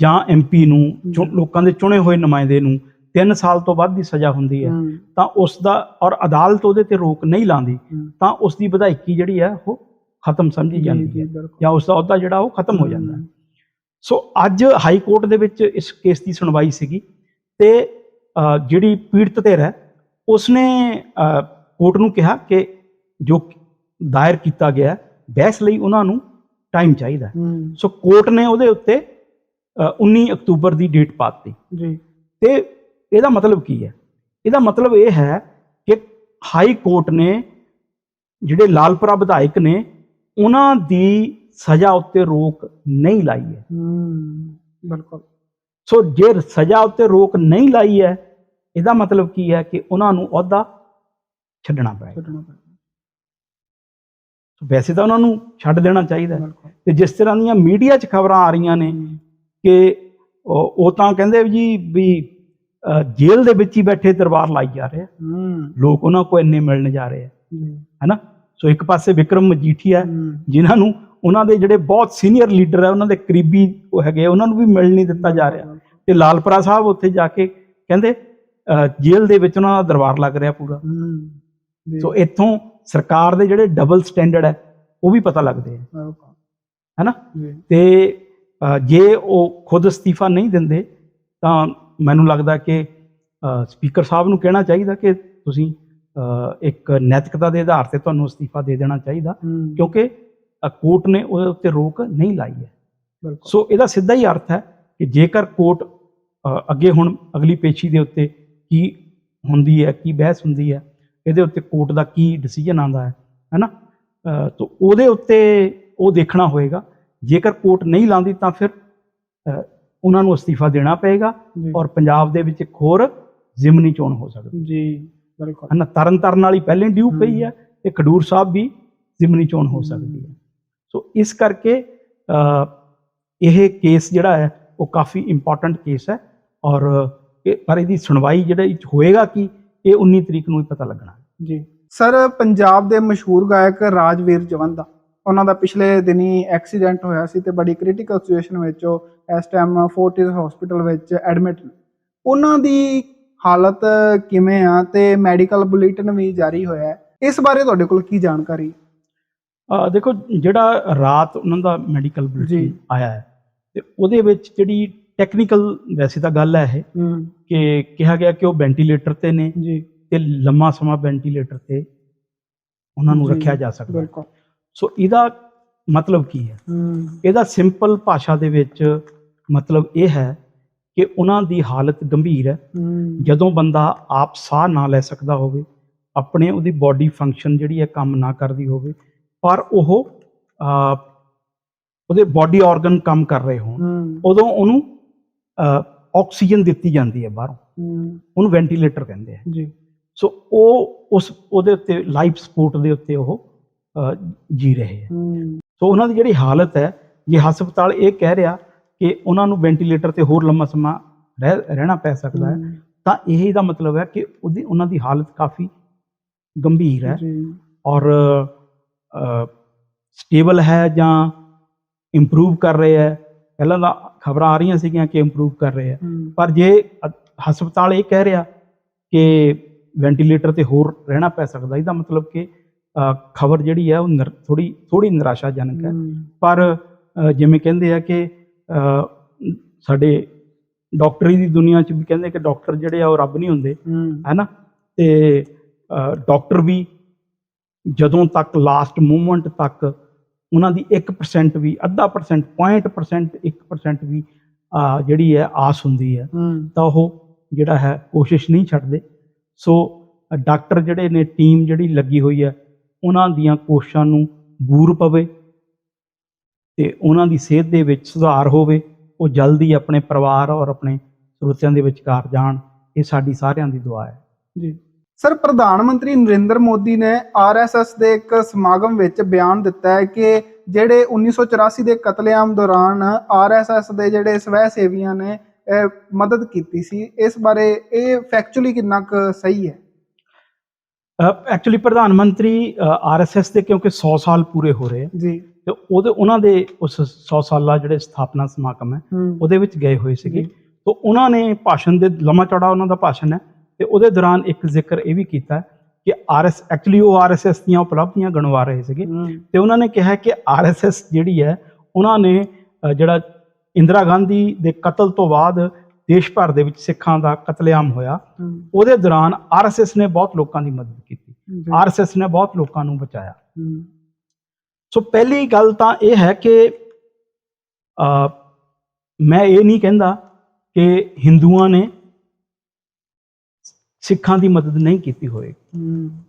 ਜਾਂ ਐਮਪੀ ਨੂੰ। ਲੋਕਾਂ ਦੇ ਚੁਣੇ ਹੋਏ ਨੁਮਾਇੰਦੇ ਨੂੰ 3 ਸਾਲ ਤੋਂ ਵੱਧ ਦੀ ਸਜ਼ਾ ਹੁੰਦੀ ਹੈ। ਤਾਂ ਉਸ ਦਾ ਔਰ ਅਦਾਲਤ ਉਹਦੇ ਤੇ ਰੋਕ ਨਹੀਂ ਲਾਉਂਦੀ। ਤਾਂ ਉਸ ਦੀ ਵਿਧਾਇਕੀ ਜਿਹੜੀ ਹੈ ਉਹ ਖਤਮ ਸਮਝੀ ਜਾਂਦੀ ਹੈ ਜਾਂ ਉਸ ਦਾ ਅਹੁਦਾ ਜਿਹੜਾ ਉਹ ਖਤਮ ਹੋ ਜਾਂਦਾ ਹੈ। ਸੋ ਅੱਜ ਹਾਈ ਕੋਰਟ ਦੇ ਵਿੱਚ ਇਸ ਕੇਸ ਦੀ ਸੁਣਵਾਈ ਸੀਗੀ ਤੇ ਜਿਹੜੀ ਪੀੜਤ ਧਿਰ ਹੈ ਉਸਨੇ ਕੋਰਟ ਨੂੰ ਕਿਹਾ ਕਿ ਜੋ ਦਾਇਰ ਕੀਤਾ ਗਿਆ ਬਹਿਸ ਲਈ ਉਹਨਾਂ ਨੂੰ ਟਾਈਮ ਚਾਹੀਦਾ ਸੋ ਕੋਰਟ ਨੇ ਉਹਦੇ ਉੱਤੇ ਅ, 19 ਅਕਤੂਬਰ ਦੀ ਡੇਟ ਪਾ ਦਿੱਤੀ। ਜੀ। ਤੇ ਇਹਦਾ ਮਤਲਬ ਕੀ ਹੈ? ਇਹਦਾ ਮਤਲਬ ਇਹ ਹੈ ਕਿ ਹਾਈ ਕੋਰਟ ਨੇ ਜਿਹੜੇ ਲਾਲਪੁਰਾ ਵਿਧਾਇਕ ਨੇ ਉਹਨਾਂ ਦੀ ਸਜ਼ਾ ਉੱਤੇ ਰੋਕ ਨਹੀਂ ਲਾਈ ਹੈ। ਹੂੰ ਬਿਲਕੁਲ। ਸੋ ਜੇ ਸਜ਼ਾ ਉੱਤੇ ਰੋਕ ਨਹੀਂ ਲਾਈ ਹੈ ਇਹਦਾ ਮਤਲਬ ਕੀ ਹੈ ਕਿ ਉਹਨਾਂ ਨੂੰ ਅਹੁਦਾ ਛੱਡਣਾ ਪਏਗਾ। ਛੱਡਣਾ ਪੈਣਾ ਸੋ ਵੈਸੇ ਤਾਂ ਉਹਨਾਂ ਨੂੰ ਛੱਡ ਦੇਣਾ ਚਾਹੀਦਾ ਤੇ ਜਿਸ ਤਰ੍ਹਾਂ ਦੀਆਂ ਮੀਡੀਆ 'ਚ ਖਬਰਾਂ ਆ ਰਹੀਆਂ ਨੇ ਕਿ ਉਹ ਤਾਂ ਕਹਿੰਦੇ ਵੀ ਜੀ ਵੀ ਜੇਲ੍ਹ ਦੇ ਵਿੱਚ ਹੀ ਬੈਠੇ ਦਰਬਾਰ ਲਾਈ ਜਾ ਰਹੇ ਆ। ਲੋਕ ਉਹਨਾਂ ਕੋ ਇੰਨੇ ਮਿਲਣ ਜਾ ਰਹੇ ਆ। ਹੈਨਾ? ਸੋ ਇੱਕ ਪਾਸੇ ਵਿਕਰਮ ਮਜੀਠੀਆ ਜਿਨ੍ਹਾਂ ਨੂੰ ਉਹਨਾਂ ਦੇ ਜਿਹੜੇ ਬਹੁਤ ਸੀਨੀਅਰ ਲੀਡਰ ਹੈ ਉਹਨਾਂ ਦੇ ਕਰੀਬੀ ਉਹ ਹੈਗੇ ਉਹਨਾਂ ਨੂੰ ਵੀ ਮਿਲ ਨਹੀਂ ਦਿੱਤਾ ਜਾ ਰਿਹਾ। ਤੇ ਲਾਲਪੁਰਾ ਸਾਹਿਬ ਉੱਥੇ ਜਾ ਕੇ ਕਹਿੰਦੇ ਜੇਲ੍ਹ ਦੇ ਵਿੱਚ ਉਹਨਾਂ ਦਾ ਦਰਬਾਰ ਲੱਗ ਰਿਹਾ ਪੂਰਾ। ਸੋ ਇੱਥੋਂ ਸਰਕਾਰ ਦੇ ਜਿਹੜੇ ਡਬਲ ਸਟੈਂਡਰਡ ਹੈ ਉਹ ਵੀ ਪਤਾ ਲੱਗਦੇ ਆ। ਹੈਨਾ? ਤੇ ਜੇ ਉਹ ਖੁਦ ਅਸਤੀਫਾ ਨਹੀਂ ਦਿੰਦੇ ਤਾਂ ਮੈਨੂੰ ਲੱਗਦਾ ਕਿ ਸਪੀਕਰ ਸਾਹਿਬ ਨੂੰ ਕਹਿਣਾ ਚਾਹੀਦਾ ਕਿ ਤੁਸੀਂ ਇੱਕ ਨੈਤਿਕਤਾ ਦੇ ਆਧਾਰ ਤੇ ਤੁਹਾਨੂੰ ਅਸਤੀਫਾ ਦੇ ਦੇਣਾ ਚਾਹੀਦਾ ਕਿਉਂਕਿ ਕੋਰਟ ਨੇ ਉਹਦੇ ਉੱਤੇ ਰੋਕ ਨਹੀਂ ਲਾਈ ਹੈ। ਸੋ ਇਹਦਾ ਸਿੱਧਾ ਹੀ ਅਰਥ ਹੈ ਕਿ ਜੇਕਰ ਕੋਰਟ ਅੱਗੇ ਹੁਣ ਅਗਲੀ ਪੇਸ਼ੀ ਦੇ ਉੱਤੇ ਕੀ ਹੁੰਦੀ ਹੈ ਕੀ ਬਹਿਸ ਹੁੰਦੀ ਹੈ ਇਹਦੇ ਉੱਤੇ ਕੋਰਟ ਦਾ ਕੀ ਡਿਸੀਜਨ ਆਉਂਦਾ ਹੈ ਹੈਨਾ? ਤਾਂ ਉਹਦੇ ਉੱਤੇ ਉਹ ਦੇਖਣਾ ਹੋਏਗਾ। ਜੇਕਰ ਕੋਰਟ ਨਹੀਂ ਲਾਉਂਦੀ ਤਾਂ ਫਿਰ ਉਹਨਾਂ ਨੂੰ ਅਸਤੀਫਾ ਦੇਣਾ ਪਏਗਾ ਜੀ। ਔਰ ਪੰਜਾਬ ਦੇ ਵਿੱਚ ਇੱਕ ਹੋਰ ਜ਼ਿਮਨੀ ਚੋਣ ਹੋ ਸਕਦੀ ਜੀ ਬਿਲਕੁਲ। ਹੈ ਨਾ ਤਰਨ ਤਾਰਨ ਵਾਲੀ ਪਹਿਲੇ ਡਿਊ ਪਈ ਹੈ। ਤੇ ਖਡੂਰ ਸਾਹਿਬ ਵੀ ਜ਼ਿਮਨੀ ਚੋਣ ਹੋ ਸਕਦੀ ਹੈ। ਸੋ ਇਸ ਕਰਕੇ ਅ, ਇਹ ਕੇਸ ਜਿਹੜਾ ਹੈ ਉਹ ਕਾਫੀ ਇੰਪੋਰਟੈਂਟ ਕੇਸ ਹੈ ਔਰ ਇਹ ਪਰ ਇਹਦੀ ਸੁਣਵਾਈ ਜਿਹੜਾ ਹੋਏਗਾ ਕਿ ਇਹ 19 ਤਰੀਕ ਨੂੰ ਹੀ ਪਤਾ ਲੱਗਣਾ ਜੀ। ਸਰ ਪੰਜਾਬ ਦੇ ਮਸ਼ਹੂਰ ਗਾਇਕ ਰਾਜਵੀਰ ਜਵੰਦਾ ਉਹਨਾਂ ਦਾ ਪਿਛਲੇ ਦਿਨੀ ਐਕਸੀਡੈਂਟ ਹੋਇਆ ਸੀ ਤੇ ਬੜੀ ਕ੍ਰਿਟੀਕਲ ਸਿਚੁਏਸ਼ਨ ਵਿੱਚ ਉਹ ਇਸ ਟਾਈਮ ਫੋਰਟਿਸ ਹਸਪੀਟਲ ਵਿੱਚ ਐਡਮਿਟ ਨੇ। ਉਹਨਾਂ ਦੀ ਹਾਲਤ ਕਿਵੇਂ ਆ ਤੇ ਮੈਡੀਕਲ ਬੁਲੇਟਿਨ ਵੀ ਜਾਰੀ ਹੋਇਆ ਹੈ ਇਸ ਬਾਰੇ ਤੁਹਾਡੇ ਕੋਲ ਕੀ ਜਾਣਕਾਰੀ? ਦੇਖੋ ਜਿਹੜਾ ਰਾਤ ਉਹਨਾਂ ਦਾ ਮੈਡੀਕਲ। ਬੁਲੇਟਿਨ ਆਇਆ ਹੈ ਤੇ ਉਹਦੇ ਵਿੱਚ ਜਿਹੜੀ ਟੈਕਨੀਕਲ ਵੈਸੇ ਤਾਂ ਗੱਲ ਹੈ ਇਹ ਕਿ ਕਿਹਾ ਗਿਆ ਕਿ ਉਹ ਵੈਂਟੀਲੇਟਰ ਤੇ ਨੇ ਜੀ। ਤੇ ਲੰਮਾ ਸਮਾਂ ਵੈਂਟੀਲੇਟਰ ਤੇ ਉਹਨਾਂ ਨੂੰ ਰੱਖਿਆ ਜਾ ਸਕਦਾ। ਬਿਲਕੁਲ। ਸੋ ਇਹਦਾ ਮਤਲਬ ਕੀ ਹੈ? ਇਹਦਾ ਸਿੰਪਲ ਭਾਸ਼ਾ ਦੇ ਵਿੱਚ ਮਤਲਬ ਇਹ ਹੈ ਕਿ ਉਹਨਾਂ ਦੀ ਹਾਲਤ ਗੰਭੀਰ ਹੈ। ਜਦੋਂ ਬੰਦਾ ਆਪ ਸਾਹ ਨਾ ਲੈ ਸਕਦਾ ਹੋਵੇ ਆਪਣੇ ਉਹਦੀ ਬਾਡੀ ਫੰਕਸ਼ਨ ਜਿਹੜੀ ਹੈ ਕੰਮ ਨਾ ਕਰਦੀ ਹੋਵੇ ਪਰ ਉਹ ਉਹਦੇ ਬਾਡੀ ਆਰਗਨ ਕੰਮ ਕਰ ਰਹੇ ਹੋਣ ਉਦੋਂ ਉਹਨੂੰ ਆਕਸੀਜਨ ਦਿੱਤੀ ਜਾਂਦੀ ਹੈ ਬਾਹਰੋਂ। ਉਹਨੂੰ ਵੈਂਟੀਲੇਟਰ ਕਹਿੰਦੇ ਆ। ਜੀ। ਸੋ ਉਹ ਉਸ ਉਹਦੇ ਉੱਤੇ ਲਾਈਫ ਸਪੋਰਟ ਦੇ ਉੱਤੇ ਉਹ ਜੀ ਰਹੇ ਹੈ। ਸੋ ਉਹਨਾਂ ਦੀ ਜਿਹੜੀ ਹਾਲਤ ਹੈ ਜੇ ਹਸਪਤਾਲ ਇਹ ਕਹਿ ਰਿਹਾ ਕਿ ਉਹਨਾਂ ਨੂੰ ਵੈਂਟੀਲੇਟਰ ਤੇ ਹੋਰ ਲੰਮਾ ਸਮਾਂ ਰਹਿ- ਰਹਿਣਾ ਪੈ ਸਕਦਾ ਹੈ। ਤਾਂ ਇਹ ਇਹਦਾ ਮਤਲਬ ਹੈ ਕਿ ਉਹਦੀ ਉਹਨਾਂ ਦੀ ਹਾਲਤ ਕਾਫੀ ਗੰਭੀਰ ਹੈ ਔਰ ਸਟੇਬਲ ਹੈ ਜਾਂ ਇੰਪਰੂਵ ਕਰ ਰਹੇ ਹੈ। ਪਹਿਲਾਂ ਤਾਂ ਖਬਰਾਂ ਆ ਰਹੀਆਂ ਸੀਗੀਆਂ ਕਿ ਇੰਪਰੂਵ ਕਰ ਰਹੇ ਹੈ। ਪਰ ਜੇ ਹਸਪਤਾਲ ਇਹ ਕਹਿ ਰਿਹਾ ਕਿ ਵੈਂਟੀਲੇਟਰ ਤੇ ਹੋਰ ਰਹਿਣਾ ਪੈ ਸਕਦਾ ਇਹਦਾ ਮਤਲਬ ਕਿ ਖਬਰ ਜਿਹੜੀ ਹੈ ਉਹ ਥੋੜੀ ਥੋੜੀ ਨਿਰਾਸ਼ਾਜਨਕ ਹੈ। ਪਰ ਜਿਵੇਂ ਕਹਿੰਦੇ ਆ ਕਿ ਸਾਡੇ ਡਾਕਟਰੀ ਦੀ ਦੁਨੀਆ 'ਚ ਵੀ ਕਹਿੰਦੇ ਕਿ ਡਾਕਟਰ ਜਿਹੜੇ ਆ ਉਹ ਰੱਬ ਨਹੀਂ ਹੁੰਦੇ ਹੈਨਾ ਤੇ ਡਾਕਟਰ ਵੀ ਜਦੋਂ ਤੱਕ ਲਾਸਟ ਮੂਮੈਂਟ ਤੱਕ ਉਹਨਾਂ ਦੀ 1% ਵੀ ਅੱਧਾ ਪਰਸੈਂਟ 0.% 1% ਵੀ ਜਿਹੜੀ ਹੈ ਆਸ ਹੁੰਦੀ ਹੈ ਤਾਂ ਉਹ ਜਿਹੜਾ ਹੈ ਕੋਸ਼ਿਸ਼ ਨਹੀਂ ਛੱਡਦੇ। ਸੋ ਡਾਕਟਰ ਜਿਹੜੇ ਨੇ ਟੀਮ ਜਿਹੜੀ ਲੱਗੀ ਹੋਈ ਹੈ ਉਹਨਾਂ ਦੀਆਂ ਕੋਸ਼ਾਂ ਨੂੰ ਬੂਰ ਪਵੇ ਤੇ ਉਹਨਾਂ ਦੀ ਸਿਹਤ ਦੇ ਵਿੱਚ ਸੁਧਾਰ ਹੋਵੇ, ਉਹ ਜਲਦੀ ਆਪਣੇ ਪਰਿਵਾਰ ਔਰ ਆਪਣੇ ਸਰੋਤਿਆਂ ਦੇ ਵਿਚਕਾਰ ਜਾਣ, ਇਹ ਸਾਡੀ ਸਾਰਿਆਂ ਦੀ ਦੁਆ ਹੈ। ਜੀ। ਸਰ, ਪ੍ਰਧਾਨ ਮੰਤਰੀ ਨਰਿੰਦਰ ਮੋਦੀ ਨੇ ਆਰਐਸਐਸ ਦੇ ਇੱਕ ਸਮਾਗਮ ਵਿੱਚ ਬਿਆਨ ਦਿੱਤਾ ਹੈ ਕਿ ਜਿਹੜੇ 1984 ਦੇ ਕਤਲੇਆਮ ਦੌਰਾਨ ਆਰਐਸਐਸ ਦੇ ਜਿਹੜੇ ਸਵੈ ਸੇਵੀਆਂ ਨੇ ਮਦਦ ਕੀਤੀ ਸੀ, ਇਸ ਬਾਰੇ ਇਹ ਫੈਕਚੁਅਲੀ ਕਿੰਨਾ ਕੁ ਸਹੀ ਹੈ? ਐਕਚੁਅਲੀ ਪ੍ਰਧਾਨ ਮੰਤਰੀ ਆਰਐਸਐਸ ਦੇ ਕਿਉਂਕਿ 100 ਸਾਲ ਪੂਰੇ ਹੋ ਰਹੇ ਜੀ। ਤੇ ਉਹਦੇ ਉਹਨਾਂ ਦੇ ਉਸ 100 ਸਾਲਾ ਜਿਹੜੇ ਸਥਾਪਨਾ ਸਮਾਗਮ ਹੈ ਉਹਦੇ ਵਿੱਚ ਗਏ ਹੋਏ ਸੀਗੇ। ਤੋਂ ਉਹਨਾਂ ਨੇ ਭਾਸ਼ਣ ਦੇ ਲੰਮਾ ਚੌੜਾ ਉਹਨਾਂ ਦਾ ਭਾਸ਼ਣ ਹੈ ਤੇ ਉਹਦੇ ਦੌਰਾਨ ਇੱਕ ਜ਼ਿਕਰ ਇਹ ਵੀ ਕੀਤਾ ਕਿ ਆਰਐਸ ਐਕਚੁਅਲੀ ਉਹ ਆਰਐਸਐਸ ਦੀਆਂ ਉਪਲਬਧੀਆਂ ਗਣਵਾ ਰਹੇ ਸੀਗੇ। ਤੇ ਉਹਨਾਂ ਨੇ ਕਿਹਾ ਕਿ ਆਰਐਸਐਸ ਜਿਹੜੀ ਹੈ ਉਹਨਾਂ ਨੇ ਜਿਹੜਾ ਇੰਦਰਾ ਗਾਂਧੀ ਦੇ ਕਤਲ ਤੋਂ ਬਾਅਦ ਦੇਸ਼ ਭਰ ਦੇ ਵਿੱਚ ਸਿੱਖਾਂ ਦਾ ਕਤਲੇਆਮ ਹੋਇਆ। ਉਹਦੇ ਦੌਰਾਨ ਆਰਐਸਐਸ ਨੇ ਬਹੁਤ ਲੋਕਾਂ ਦੀ ਮਦਦ ਕੀਤੀ। ਆਰਐਸਐਸ ਨੇ ਬਹੁਤ ਲੋਕਾਂ ਨੂੰ ਬਚਾਇਆ। ਸੋ ਪਹਿਲੀ ਗੱਲ ਤਾਂ ਇਹ ਹੈ ਕਿ ਮੈਂ ਇਹ ਨਹੀਂ ਕਹਿੰਦਾ ਕਿ ਹਿੰਦੂਆਂ ਨੇ ਸਿੱਖਾਂ ਦੀ ਮਦਦ ਨਹੀਂ ਕੀਤੀ ਹੋਏ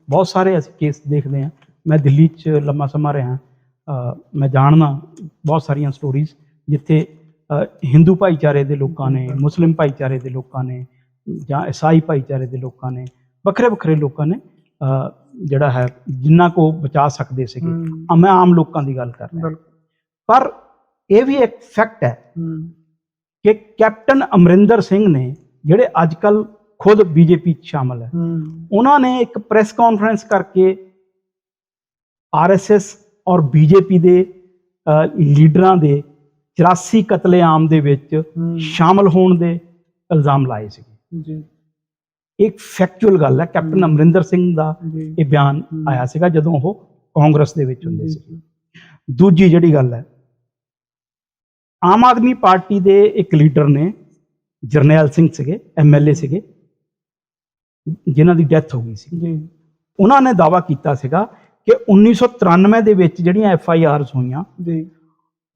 ਬਹੁਤ ਸਾਰੇ ਅਸੀਂ ਕੇਸ ਦੇਖਦੇ ਹਾਂ। ਮੈਂ ਦਿੱਲੀ 'ਚ ਲੰਮਾ ਸਮਾਂ ਰਿਹਾ। ਮੈਂ ਜਾਣਦਾ ਬਹੁਤ ਸਾਰੀਆਂ ਸਟੋਰੀਜ਼ ਜਿੱਥੇ ਹਿੰਦੂ ਭਾਈਚਾਰੇ ਦੇ ਲੋਕਾਂ ਨੇ ਮੁਸਲਿਮ ਭਾਈਚਾਰੇ ਦੇ ਲੋਕਾਂ ਨੇ ਜਾਂ ਈਸਾਈ ਭਾਈਚਾਰੇ ਦੇ ਲੋਕਾਂ ਨੇ ਵੱਖਰੇ ਵੱਖਰੇ ਲੋਕਾਂ ਨੇ ਜਿਹੜਾ ਹੈ ਜਿੰਨਾ ਕੋ ਬਚਾ ਸਕਦੇ ਸੀਗੇ। ਆ ਮੈਂ ਆਮ ਲੋਕਾਂ ਦੀ ਗੱਲ ਕਰ ਰਿਹਾ। ਪਰ ਇਹ ਵੀ ਇੱਕ ਫੈਕਟ ਹੈ ਕਿ ਕੈਪਟਨ ਅਮਰਿੰਦਰ ਸਿੰਘ ਨੇ ਜਿਹੜੇ ਅੱਜ ਕੱਲ ਖੁਦ ਬੀਜੇਪੀ 'ਚ ਸ਼ਾਮਲ ਹੈ ਉਹਨਾਂ ਨੇ ਇੱਕ ਪ੍ਰੈਸ ਕਾਨਫਰੰਸ ਕਰਕੇ ਆਰਐਸਐਸ ਔਰ ਬੀਜੇਪੀ ਦੇ ਲੀਡਰਾਂ ਦੇ 84 ਕਤਲੇਆਮ ਦੇ ਵਿੱਚ ਸ਼ਾਮਲ ਹੋਣ ਦੇ ਇਲਜ਼ਾਮ ਲਾਏ ਸੀ ਜੀ। ਇੱਕ ਫੈਕਚੁਅਲ ਗੱਲ ਹੈ ਕੈਪਟਨ ਅਮਰਿੰਦਰ ਸਿੰਘ ਦਾ ਇਹ ਬਿਆਨ। ਆਇਆ ਸੀਗਾ ਜਦੋਂ ਉਹ ਕਾਂਗਰਸ ਦੇ ਵਿੱਚ ਹੁੰਦੇ ਸੀ ਦੂਜੀ ਜਿਹੜੀ ਗੱਲ ਹੈ ਆਮ ਆਦਮੀ ਪਾਰਟੀ ਦੇ ਇੱਕ ਲੀਡਰ ਨੇ ਜਰਨੈਲ ਸਿੰਘ ਸੀਗੇ ਐਮਐਲਏ ਸੀਗੇ ਜਿਨ੍ਹਾਂ ਦੀ ਡੈਥ ਹੋ ਗਈ ਸੀ। ਜੀ। ਉਹਨਾਂ ਨੇ ਦਾਵਾ ਕੀਤਾ ਸੀਗਾ ਕਿ 1993 ਦੇ ਵਿੱਚ ਜਿਹੜੀਆਂ ਐਫ ਆਈ ਆਰਸ ਹੋਈਆਂ ਜੀ।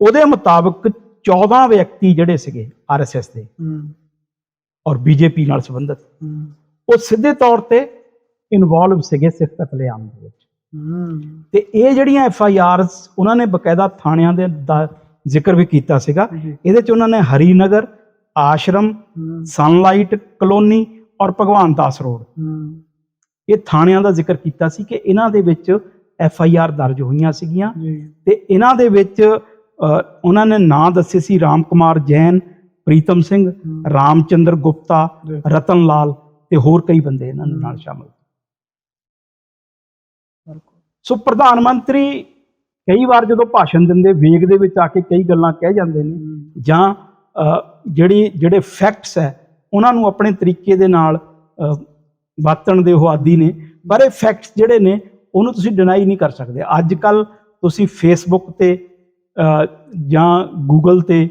ਉਹਦੇ ਮੁਤਾਬਕ 14 ਵਿਅਕਤੀ ਜਿਹੜੇ ਸੀਗੇ ਆਰਐਸਐਸ ਦੇ ਹੂੰ। ਔਰ ਬੀਜੇਪੀ ਨਾਲ ਸੰਬੰਧਿਤ। ਹੂੰ। ਉਹ ਸਿੱਧੇ ਤੌਰ ਤੇ ਇਨਵੋਲਵ ਸੀਗੇ ਸਿੱਖ ਕਤਲੇਆਮ ਦੇ ਵਿੱਚ। ਹੂੰ। ਤੇ ਇਹ ਜਿਹੜੀਆਂ ਐਫ ਆਈ ਆਰਸ ਉਹਨਾਂ ਨੇ ਬਕਾਇਦਾ ਥਾਣਿਆਂ ਦੇ ਦਾ ਜ਼ਿਕਰ ਵੀ ਕੀਤਾ ਸੀਗਾ। ਇਹਦੇ ਚ ਉਹਨਾਂ ਨੇ ਹਰੀਨਗਰ ਆਸ਼ਰਮ ਹੂੰ। ਸਨਲਾਈਟ ਕਲੋਨੀ ਔਰ ਭਗਵਾਨ ਦਾਸ ਰੋਡ ਇਹ ਥਾਣਿਆਂ ਦਾ ਜ਼ਿਕਰ ਕੀਤਾ ਸੀ ਕਿ ਇਹਨਾਂ ਦੇ ਵਿੱਚ ਐਫ ਆਈ ਆਰ ਦਰਜ ਹੋਈਆਂ ਸੀਗੀਆਂ। ਤੇ ਇਹਨਾਂ ਦੇ ਵਿੱਚ ਉਹਨਾਂ ਨੇ ਨਾਂ ਦੱਸੇ ਸੀ ਰਾਮ ਕੁਮਾਰ ਜੈਨ ਪ੍ਰੀਤਮ ਸਿੰਘ। ਰਾਮਚੰਦਰ ਗੁਪਤਾ। ਰਤਨ ਲਾਲ ਤੇ ਹੋਰ ਕਈ ਬੰਦੇ ਇਹਨਾਂ ਦੇ ਨਾਲ ਸ਼ਾਮਲ ਸੋ। ਪ੍ਰਧਾਨ ਮੰਤਰੀ ਕਈ ਵਾਰ ਜਦੋਂ ਭਾਸ਼ਣ ਦਿੰਦੇ ਵੇਗ ਦੇ ਵਿੱਚ ਆ ਕੇ ਕਈ ਗੱਲਾਂ ਕਹਿ ਜਾਂਦੇ ਨੇ ਜਾਂ ਜਿਹੜੀ ਜਿਹੜੇ ਫੈਕਟਸ ਹੈ ਉਹਨਾਂ ਨੂੰ ਆਪਣੇ ਤਰੀਕੇ ਦੇ ਨਾਲ ਅ, ਵਰਤਣ ਦੇ ਉਹ ਆਦੀ ਨੇ। ਪਰ ਇਹ ਫੈਕਟਸ ਜਿਹੜੇ ਨੇ ਉਹਨੂੰ ਤੁਸੀਂ ਡਿਨਾਈ ਨਹੀਂ ਕਰ ਸਕਦੇ। ਅੱਜ ਕੱਲ ਤੁਸੀਂ ਫੇਸਬੁੱਕ ਤੇ ਜਾਂ ਗੂਗਲ ਤੇ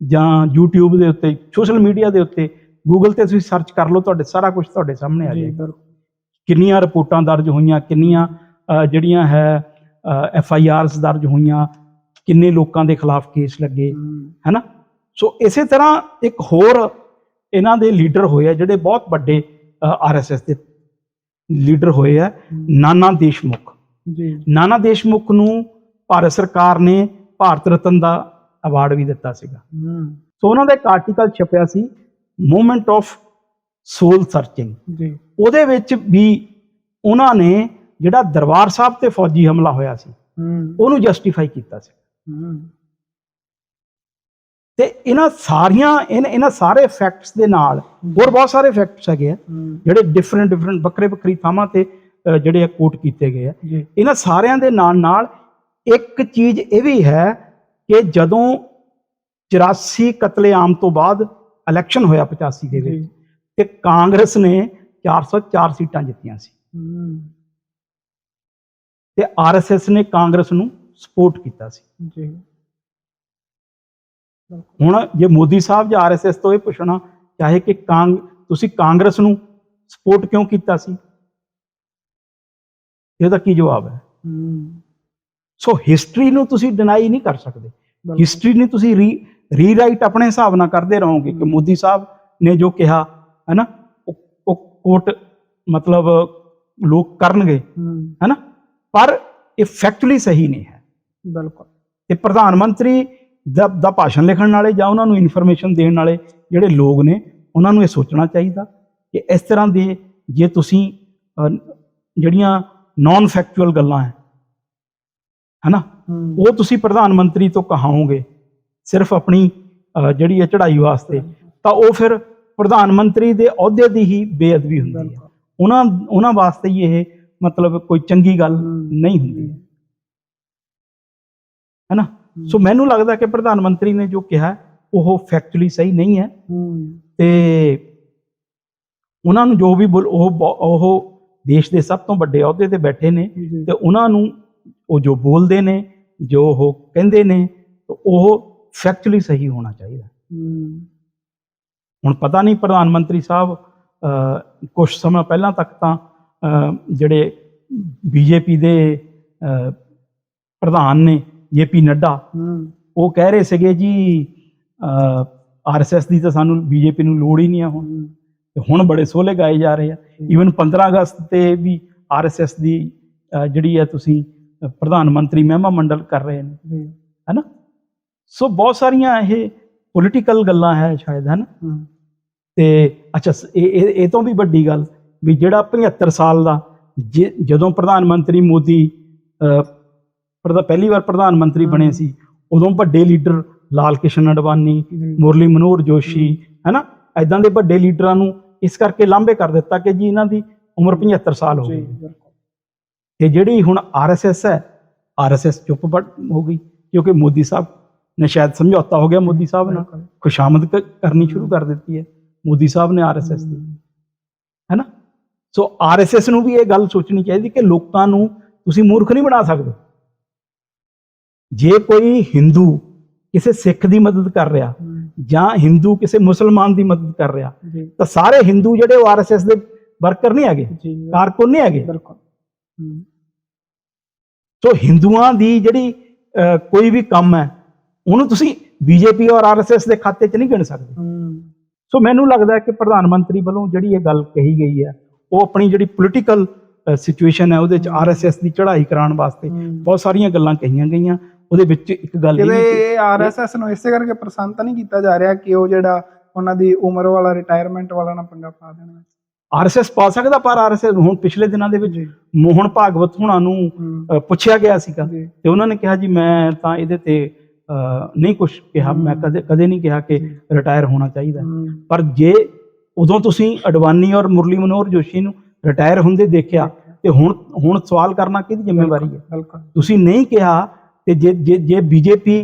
ਜਾਂ YouTube ਦੇ ਉੱਤੇ ਸੋਸ਼ਲ ਮੀਡੀਆ ਦੇ ਉੱਤੇ ਗੂਗਲ ਤੇ ਤੁਸੀਂ ਸਰਚ ਕਰ ਲਓ ਤੁਹਾਡੇ ਸਾਰਾ ਕੁਝ ਤੁਹਾਡੇ ਸਾਹਮਣੇ ਆ ਜਾਏਗਾ। ਕਿੰਨੀਆਂ ਰਿਪੋਰਟਾਂ ਦਰਜ ਹੋਈਆਂ ਕਿੰਨੀਆਂ ਜਿਹੜੀਆਂ ਹੈ ਐਫ ਆਈ ਆਰਸ ਦਰਜ ਹੋਈਆਂ ਕਿੰਨੇ ਲੋਕਾਂ ਦੇ ਖਿਲਾਫ ਕੇਸ ਲੱਗੇ ਹੈਨਾ? ਸੋ ਇਸੇ ਤਰ੍ਹਾਂ ਇੱਕ ਹੋਰ ਇਹਨਾਂ ਦੇ ਲੀਡਰ ਹੋਏ ਆ ਜਿਹੜੇ ਬਹੁਤ ਵੱਡੇ ਆਰਐਸਐਸ ਦੇ ਲੀਡਰ ਹੋਏ ਆ ਨਾਨਾ ਦੇਸ਼ਮੁਖ। ਜੀ। ਨਾਨਾ ਦੇਸ਼ਮੁਖ ਨੂੰ ਭਾਰਤ ਸਰਕਾਰ ਨੇ ਭਾਰਤ ਰਤਨ ਦਾ ਅਵਾਰਡ ਵੀ ਦਿੱਤਾ ਸੀਗਾ। ਹੂੰ। ਸੋ ਉਹਨਾਂ ਦਾ ਇੱਕ ਆਰਟੀਕਲ ਛਪਿਆ ਸੀ ਮੂਮੈਂਟ ਆਫ ਸੋਲ ਸਰਚਿੰਗ ਜੀ। ਉਹਦੇ ਵਿੱਚ ਵੀ ਉਹਨਾਂ ਨੇ ਜਿਹੜਾ ਦਰਬਾਰ ਸਾਹਿਬ ਤੇ ਫੌਜੀ ਹਮਲਾ ਹੋਇਆ ਸੀ ਹੂੰ। ਉਹਨੂੰ ਜਸਟੀਫਾਈ ਕੀਤਾ ਸੀ। ਹੂੰ। ਤੇ ਇਹਨਾਂ ਸਾਰੀਆਂ ਇਹਨਾਂ ਸਾਰੇ ਫੈਕਟਸ ਦੇ ਨਾਲ ਹੋਰ ਬਹੁਤ ਸਾਰੇ ਫੈਕਟਸ ਹੈਗੇ ਆ ਜਿਹੜੇ ਡਿਫਰੈਂਟ ਡਿਫਰੈਂਟ ਵੱਖਰੇ ਵੱਖਰੀ ਥਾਵਾਂ ਤੇ ਜਿਹੜੇ ਆ ਕੋਟ ਕੀਤੇ ਗਏ ਆ। ਇਹਨਾਂ ਸਾਰਿਆਂ ਦੇ ਨਾਲ ਨਾਲ ਇੱਕ ਚੀਜ਼ ਇਹ ਵੀ ਹੈ ਕਿ ਜਦੋਂ 84 ਕਤਲੇਆਮ ਤੋਂ ਬਾਅਦ ਇਲੈਕਸ਼ਨ ਹੋਇਆ 85 ਦੇ ਵਿੱਚ ਤੇ ਕਾਂਗਰਸ ਨੇ 404 ਸੀਟਾਂ ਜਿੱਤੀਆਂ ਸੀ। ਹੂੰ। ਤੇ ਆਰਐਸਐਸ ਨੇ ਕਾਂਗਰਸ ਨੂੰ ਸਪੋਰਟ ਕੀਤਾ ਸੀ। ਜੀ। ਹੁਣ ਜੇ ਮੋਦੀ ਸਾਹਿਬ ਜਾਂ ਆਰਐਸਐਸ ਤੋਂ ਇਹ ਪੁੱਛਣਾ ਚਾਹੇ ਕਿ ਕਾਂਗ ਤੁਸੀਂ ਕਾਂਗਰਸ ਨੂੰ ਸਪੋਰਟ ਕਿਉਂ ਕੀਤਾ ਸੀ? ਇਹਦਾ ਕੀ ਜਵਾਬ ਹੈ? ਹੂੰ। ਸੋ ਹਿਸਟਰੀ ਨੂੰ ਤੁਸੀਂ ਡਿਨਾਈ ਨਹੀਂ ਕਰ ਸਕਦੇ। ਹਿਸਟਰੀ ਨੂੰ ਤੁਸੀਂ ਰੀ ਰੀਰਾਈਟ ਆਪਣੇ ਹਿਸਾਬ ਨਾਲ ਕਰਦੇ ਰਹੋਗੇ ਕਿ ਮੋਦੀ ਸਾਹਿਬ ਨੇ ਜੋ ਕਿਹਾ ਹੈ ਨਾ ਉਹ ਕੋਟ ਮਤਲਬ ਲੋਕ ਕਰਨਗੇ ਹੂੰ ਨਾ ਪਰ ਇਹ ਫੈਕਟੁਅਲੀ ਸਹੀ ਨਹੀਂ ਹੈ। ਬਿਲਕੁਲ। ਤੇ ਪ੍ਰਧਾਨ ਮੰਤਰੀ ਦਾ ਦਾ ਭਾਸ਼ਣ ਲਿਖਣ ਵਾਲੇ ਜਾਂ ਉਹਨਾਂ ਨੂੰ ਇਨਫੋਰਮੇਸ਼ਨ ਦੇਣ ਵਾਲੇ ਜਿਹੜੇ ਲੋਕ ਨੇ ਉਹਨਾਂ ਨੂੰ ਇਹ ਸੋਚਣਾ ਚਾਹੀਦਾ ਕਿ ਇਸ ਤਰ੍ਹਾਂ ਦੇ ਜੇ ਤੁਸੀਂ ਜਿਹੜੀਆਂ ਨਾਨ ਫੈਕਚੁਅਲ ਗੱਲਾਂ ਹੈ ਹਨਾ? ਉਹ ਤੁਸੀਂ ਪ੍ਰਧਾਨ ਮੰਤਰੀ ਤੋਂ ਕਹਾਓਗੇ ਸਿਰਫ ਆਪਣੀ ਜਿਹੜੀ ਹੈ ਚੜ੍ਹਾਈ ਵਾਸਤੇ ਤਾਂ ਉਹ ਫਿਰ ਪ੍ਰਧਾਨ ਮੰਤਰੀ ਦੇ ਅਹੁਦੇ ਦੀ ਹੀ ਬੇਅਦਬੀ ਹੁੰਦੀ ਹੈ। ਉਹਨਾਂ ਉਹਨਾਂ ਵਾਸਤੇ ਹੀ ਇਹ ਮਤਲਬ ਕੋਈ ਚੰਗੀ ਗੱਲ। ਨਹੀਂ ਹੁੰਦੀ। ਹੈ। ਨਾ ਸੋ ਮੈਨੂੰ ਲੱਗਦਾ ਕਿ ਪ੍ਰਧਾਨ ਮੰਤਰੀ ਨੇ ਜੋ ਕਿਹਾ ਉਹ ਫੈਕਚੁਅਲੀ ਸਹੀ ਨਹੀਂ ਹੈ। ਤੇ ਉਹਨਾਂ ਨੂੰ ਜੋ ਵੀ ਉਹ ਉਹ ਦੇਸ਼ ਦੇ ਸਭ ਤੋਂ ਵੱਡੇ ਅਹੁਦੇ ਤੇ ਬੈਠੇ ਨੇ ਤੇ ਉਹਨਾਂ ਨੂੰ ਉਹ ਜੋ ਬੋਲਦੇ ਨੇ ਜੋ ਉਹ ਕਹਿੰਦੇ ਨੇ ਉਹ ਫੈਕਚੁਅਲੀ ਸਹੀ ਹੋਣਾ ਚਾਹੀਦਾ। ਹੁਣ ਪਤਾ ਨਹੀਂ ਪ੍ਰਧਾਨ ਮੰਤਰੀ ਸਾਹਿਬ ਕੁਝ ਸਮਾਂ ਪਹਿਲਾਂ ਤੱਕ ਤਾਂ ਜਿਹੜੇ ਬੀਜੇਪੀ ਦੇ ਪ੍ਰਧਾਨ ਨੇ ਜੇਪੀ ਨੱਡਾ ਉਹ ਕਹਿ ਰਹੇ ਸੀਗੇ ਜੀ ਆਰਐਸਐਸ ਦੀ ਤਾਂ ਸਾਨੂੰ ਬੀਜੇਪੀ ਨੂੰ ਲੋੜ ਹੀ ਨਹੀਂ ਆ ਹੁਣ। ਤੇ ਹੁਣ ਬੜੇ ਸੋਲੇ ਗਾਏ ਜਾ ਰਹੇ ਆ। ਈਵਨ 15 ਅਗਸਤ ਤੇ ਵੀ ਆਰਐਸਐਸ ਦੀ ਜਿਹੜੀ ਹੈ ਤੁਸੀਂ ਪ੍ਰਧਾਨ ਮੰਤਰੀ ਮਹਿਮਾ ਮੰਡਲ ਕਰ ਰਹੇ ਨੇ ਜੀ। ਹੈਨਾ? ਸੋ ਬਹੁਤ ਸਾਰੀਆਂ ਇਹ ਪੋਲੀਟੀਕਲ ਗੱਲਾਂ ਹੈ ਸ਼ਾਇਦ ਹਨ? ਹੂੰ। ਤੇ ਅੱਛਾ ਇਹ ਇਹ ਤੋਂ ਵੀ ਵੱਡੀ ਗੱਲ ਵੀ ਜਿਹੜਾ 75 ਸਾਲ ਦਾ ਜਦੋਂ ਪ੍ਰਧਾਨ ਮੰਤਰੀ ਮੋਦੀ ਪਹਿਲੀ ਵਾਰ ਪ੍ਰਧਾਨ ਮੰਤਰੀ ਬਣੇ। ਸੀ ਉਦੋਂ ਵੱਡੇ ਲੀਡਰ ਲਾਲ ਕ੍ਰਿਸ਼ਨ ਅਡਵਾਨੀ ਮੁਰਲੀ ਮਨੋਹਰ ਜੋਸ਼ੀ ਹੈਨਾ? ਐਦਾਂ ਦੇ ਵੱਡੇ ਲੀਡਰਾਂ ਨੂੰ ਇਸ ਕਰਕੇ ਲਾਂਭੇ ਕਰ ਦਿੱਤਾ ਕਿ ਜੀ ਇਹਨਾਂ ਦੀ ਉਮਰ 75 ਸਾਲ ਹੋ ਗਈ। ਤੇ ਜਿਹੜੀ ਹੁਣ ਆਰਐਸਐਸ ਹੈ ਆਰਐਸਐਸ ਚੁੱਪ ਹੋ ਗਈ ਕਿਉਂਕਿ ਮੋਦੀ ਸਾਹਿਬ ਨੇ ਸ਼ਾਇਦ ਸਮਝੌਤਾ ਹੋ ਗਿਆ ਮੋਦੀ ਸਾਹਿਬ ਨਾਲ। ਖੁਸ਼ਾਮਦ ਕਰਨੀ ਸ਼ੁਰੂ ਕਰ ਦਿੱਤੀ ਹੈ ਮੋਦੀ ਸਾਹਿਬ ਨੇ ਆਰਐਸਐਸ ਦੀ। ਹੈਨਾ ਸੋ ਆਰਐਸਐਸ ਨੂੰ ਵੀ ਇਹ ਗੱਲ ਸੋਚਣੀ ਚਾਹੀਦੀ ਕਿ ਲੋਕਾਂ ਨੂੰ ਤੁਸੀਂ ਮੂਰਖ ਨਹੀਂ ਬਣਾ ਸਕਦੇ। ਜੇ ਕੋਈ ਹਿੰਦੂ ਕਿਸੇ ਸਿੱਖ ਦੀ ਮਦਦ ਕਰ ਰਿਹਾ ਜਾਂ ਹਿੰਦੂ ਕਿਸੇ ਮੁਸਲਮਾਨ ਦੀ ਮਦਦ ਕਰ ਰਿਹਾ ਤਾਂ ਸਾਰੇ ਹਿੰਦੂ ਜਿਹੜੇ ਉਹ ਆਰਐਸਐਸ ਦੇ ਵਰਕਰ ਨਹੀਂ ਹੈਗੇ ਕਾਰਕੁਨ ਨਹੀਂ ਹੈਗੇ। ਬਿਲਕੁਲ। ਸੋ ਹਿੰਦੂਆਂ ਦੀ ਜਿਹੜੀ ਕੋਈ ਵੀ ਕੰਮ ਹੈ ਉਹਨੂੰ ਤੁਸੀਂ ਬੀਜੇਪੀ ਔਰ ਆਰਐਸਐਸ ਦੇ ਖਾਤੇ 'ਚ ਨਹੀਂ ਗਿਣ ਸਕਦੇ। ਸੋ ਮੈਨੂੰ ਲੱਗਦਾ ਹੈ ਕਿ ਪ੍ਰਧਾਨ ਮੰਤਰੀ ਵੱਲੋਂ ਜਿਹੜੀ ਇਹ ਗੱਲ ਕਹੀ ਗਈ ਹੈ ਉਹ ਆਪਣੀ ਜਿਹੜੀ ਪੋਲੀਟੀਕਲ ਸਿਚੁਏਸ਼ਨ ਹੈ ਉਹਦੇ 'ਚ ਆਰਐਸਐਸ ਦੀ ਚੜ੍ਹਾਈ ਕਰਾਉਣ ਵਾਸਤੇ। ਬਹੁਤ ਸਾਰੀਆਂ ਗੱਲਾਂ ਕਹੀਆਂ ਗਈਆਂ ਉਹਦੇ ਵਿੱਚ ਇੱਕ ਗੱਲ ਇਹ ਵੀ ਕਿ ਆਰਐਸਐਸ ਨੂੰ ਇਸੇ ਕਰਕੇ ਪਸੰਦ ਤਾਂ ਨਹੀਂ ਕੀਤਾ ਜਾ ਰਿਹਾ ਕਿ ਉਹ ਜਿਹੜਾ ਉਹਨਾਂ ਦੀ ਉਮਰ ਵਾਲਾ ਰਿਟਾਇਰਮੈਂਟ ਵਾਲਾ ਨਾ ਪੰਗਾ ਪਾ ਦੇਣਾ। ਆਰਐਸਐਸ ਪਾ ਸਕਦਾ ਪਰ ਆਰਐਸਐਸ ਹੁਣ ਪਿਛਲੇ ਦਿਨਾਂ ਦੇ ਵਿੱਚ ਮੋਹਨ ਭਾਗਵਤ ਹੁਣਾਂ ਨੂੰ ਪੁੱਛਿਆ ਗਿਆ ਸੀਗਾ ਤੇ ਉਹਨਾਂ ਨੇ ਕਿਹਾ ਜੀ ਮੈਂ ਤਾਂ ਇਹਦੇ ਤੇ ਨਹੀਂ ਕੁਝ ਕਿਹਾ। ਮੈਂ ਕਦੇ ਕਦੇ ਨਹੀਂ ਕਿਹਾ ਕਿ ਰਿਟਾਇਰ ਹੋਣਾ ਚਾਹੀਦਾ। ਪਰ ਜੇ ਉਦੋਂ ਤੁਸੀਂ ਅਡਵਾਨੀ ਔਰ ਮੁਰਲੀ ਮਨੋਹਰ ਜੋਸ਼ੀ ਨੂੰ ਰਿਟਾਇਰ ਹੁੰਦੇ ਦੇਖਿਆ ਤੇ ਹੁਣ ਹੁਣ ਸਵਾਲ ਕਰਨਾ ਕਿਹਦੀ ਜ਼ਿੰਮੇਵਾਰੀ ਹੈ? ਤੁਸੀਂ ਨਹੀਂ ਕਿਹਾ ਤੇ ਜੇ ਜੇ ਜੇ ਬੀਜੇਪੀ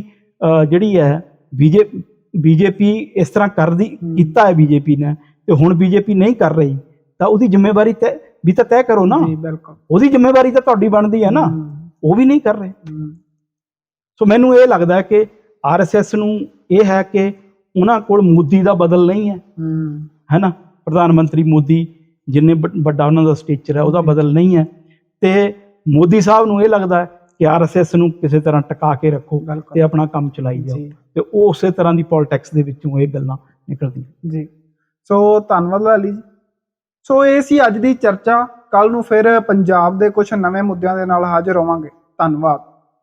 ਜਿਹੜੀ ਹੈ ਬੀਜੇ ਬੀਜੇਪੀ ਇਸ ਤਰ੍ਹਾਂ ਕਰਦੀ। ਕੀਤਾ ਹੈ ਬੀਜੇਪੀ ਨੇ ਤੇ ਹੁਣ ਬੀਜੇਪੀ ਨਹੀਂ ਕਰ ਰਹੀ ਤਾਂ ਉਹਦੀ ਜ਼ਿੰਮੇਵਾਰੀ ਤੈ ਵੀ ਤਾਂ ਤੈਅ ਕਰੋ ਨਾ। ਜੀ ਬਿਲਕੁਲ। ਉਹਦੀ ਜ਼ਿੰਮੇਵਾਰੀ ਤਾਂ ਤੁਹਾਡੀ ਬਣਦੀ ਹੈ ਨਾ। ਉਹ ਵੀ ਨਹੀਂ ਕਰ ਰਹੇ। ਸੋ ਮੈਨੂੰ ਇਹ ਲੱਗਦਾ ਕਿ ਆਰਐਸਐਸ ਨੂੰ ਇਹ ਹੈ ਕਿ ਉਹਨਾਂ ਕੋਲ ਮੋਦੀ ਦਾ ਬਦਲ ਨਹੀਂ ਹੈ। ਹੂੰ। ਨਾ? ਪ੍ਰਧਾਨ ਮੰਤਰੀ ਮੋਦੀ ਜਿੰਨੇ ਵੱਡ- ਉਹਨਾਂ ਦਾ ਸਟੇਚਰ ਹੈ ਉਹਦਾ ਬਦਲ ਨਹੀਂ ਹੈ। ਤੇ ਮੋਦੀ ਸਾਹਿਬ ਨੂੰ ਇਹ ਲੱਗਦਾ ਹੈ ਕਿ ਆਰਐਸਐਸ ਨੂੰ ਕਿਸੇ ਤਰ੍ਹਾਂ ਟਿਕਾ ਕੇ ਰੱਖੋ ਤੇ ਆਪਣਾ ਕੰਮ ਚਲਾਈ ਜਾਓ। ਤੇ ਉਹ ਉਸੇ ਤਰ੍ਹਾਂ ਦੀ ਪੋਲਿਟਿਕਸ ਦੇ ਵਿੱਚੋਂ ਇਹ ਗੱਲਾਂ ਨਿਕਲਦੀਆਂ। ਜੀ। ਸੋ ਧੰਨਵਾਦ ਲਾਲੀ ਜੀ। ਸੋ ਇਹ ਸੀ ਅੱਜ ਦੀ ਚਰਚਾ। ਕੱਲ ਨੂੰ ਫਿਰ ਪੰਜਾਬ ਦੇ ਕੁਝ ਨਵੇਂ ਮੁੱਦਿਆਂ ਦੇ ਨਾਲ ਹਾਜ਼ਰ ਹੋਵਾਂਗੇ। ਧੰਨਵਾਦ।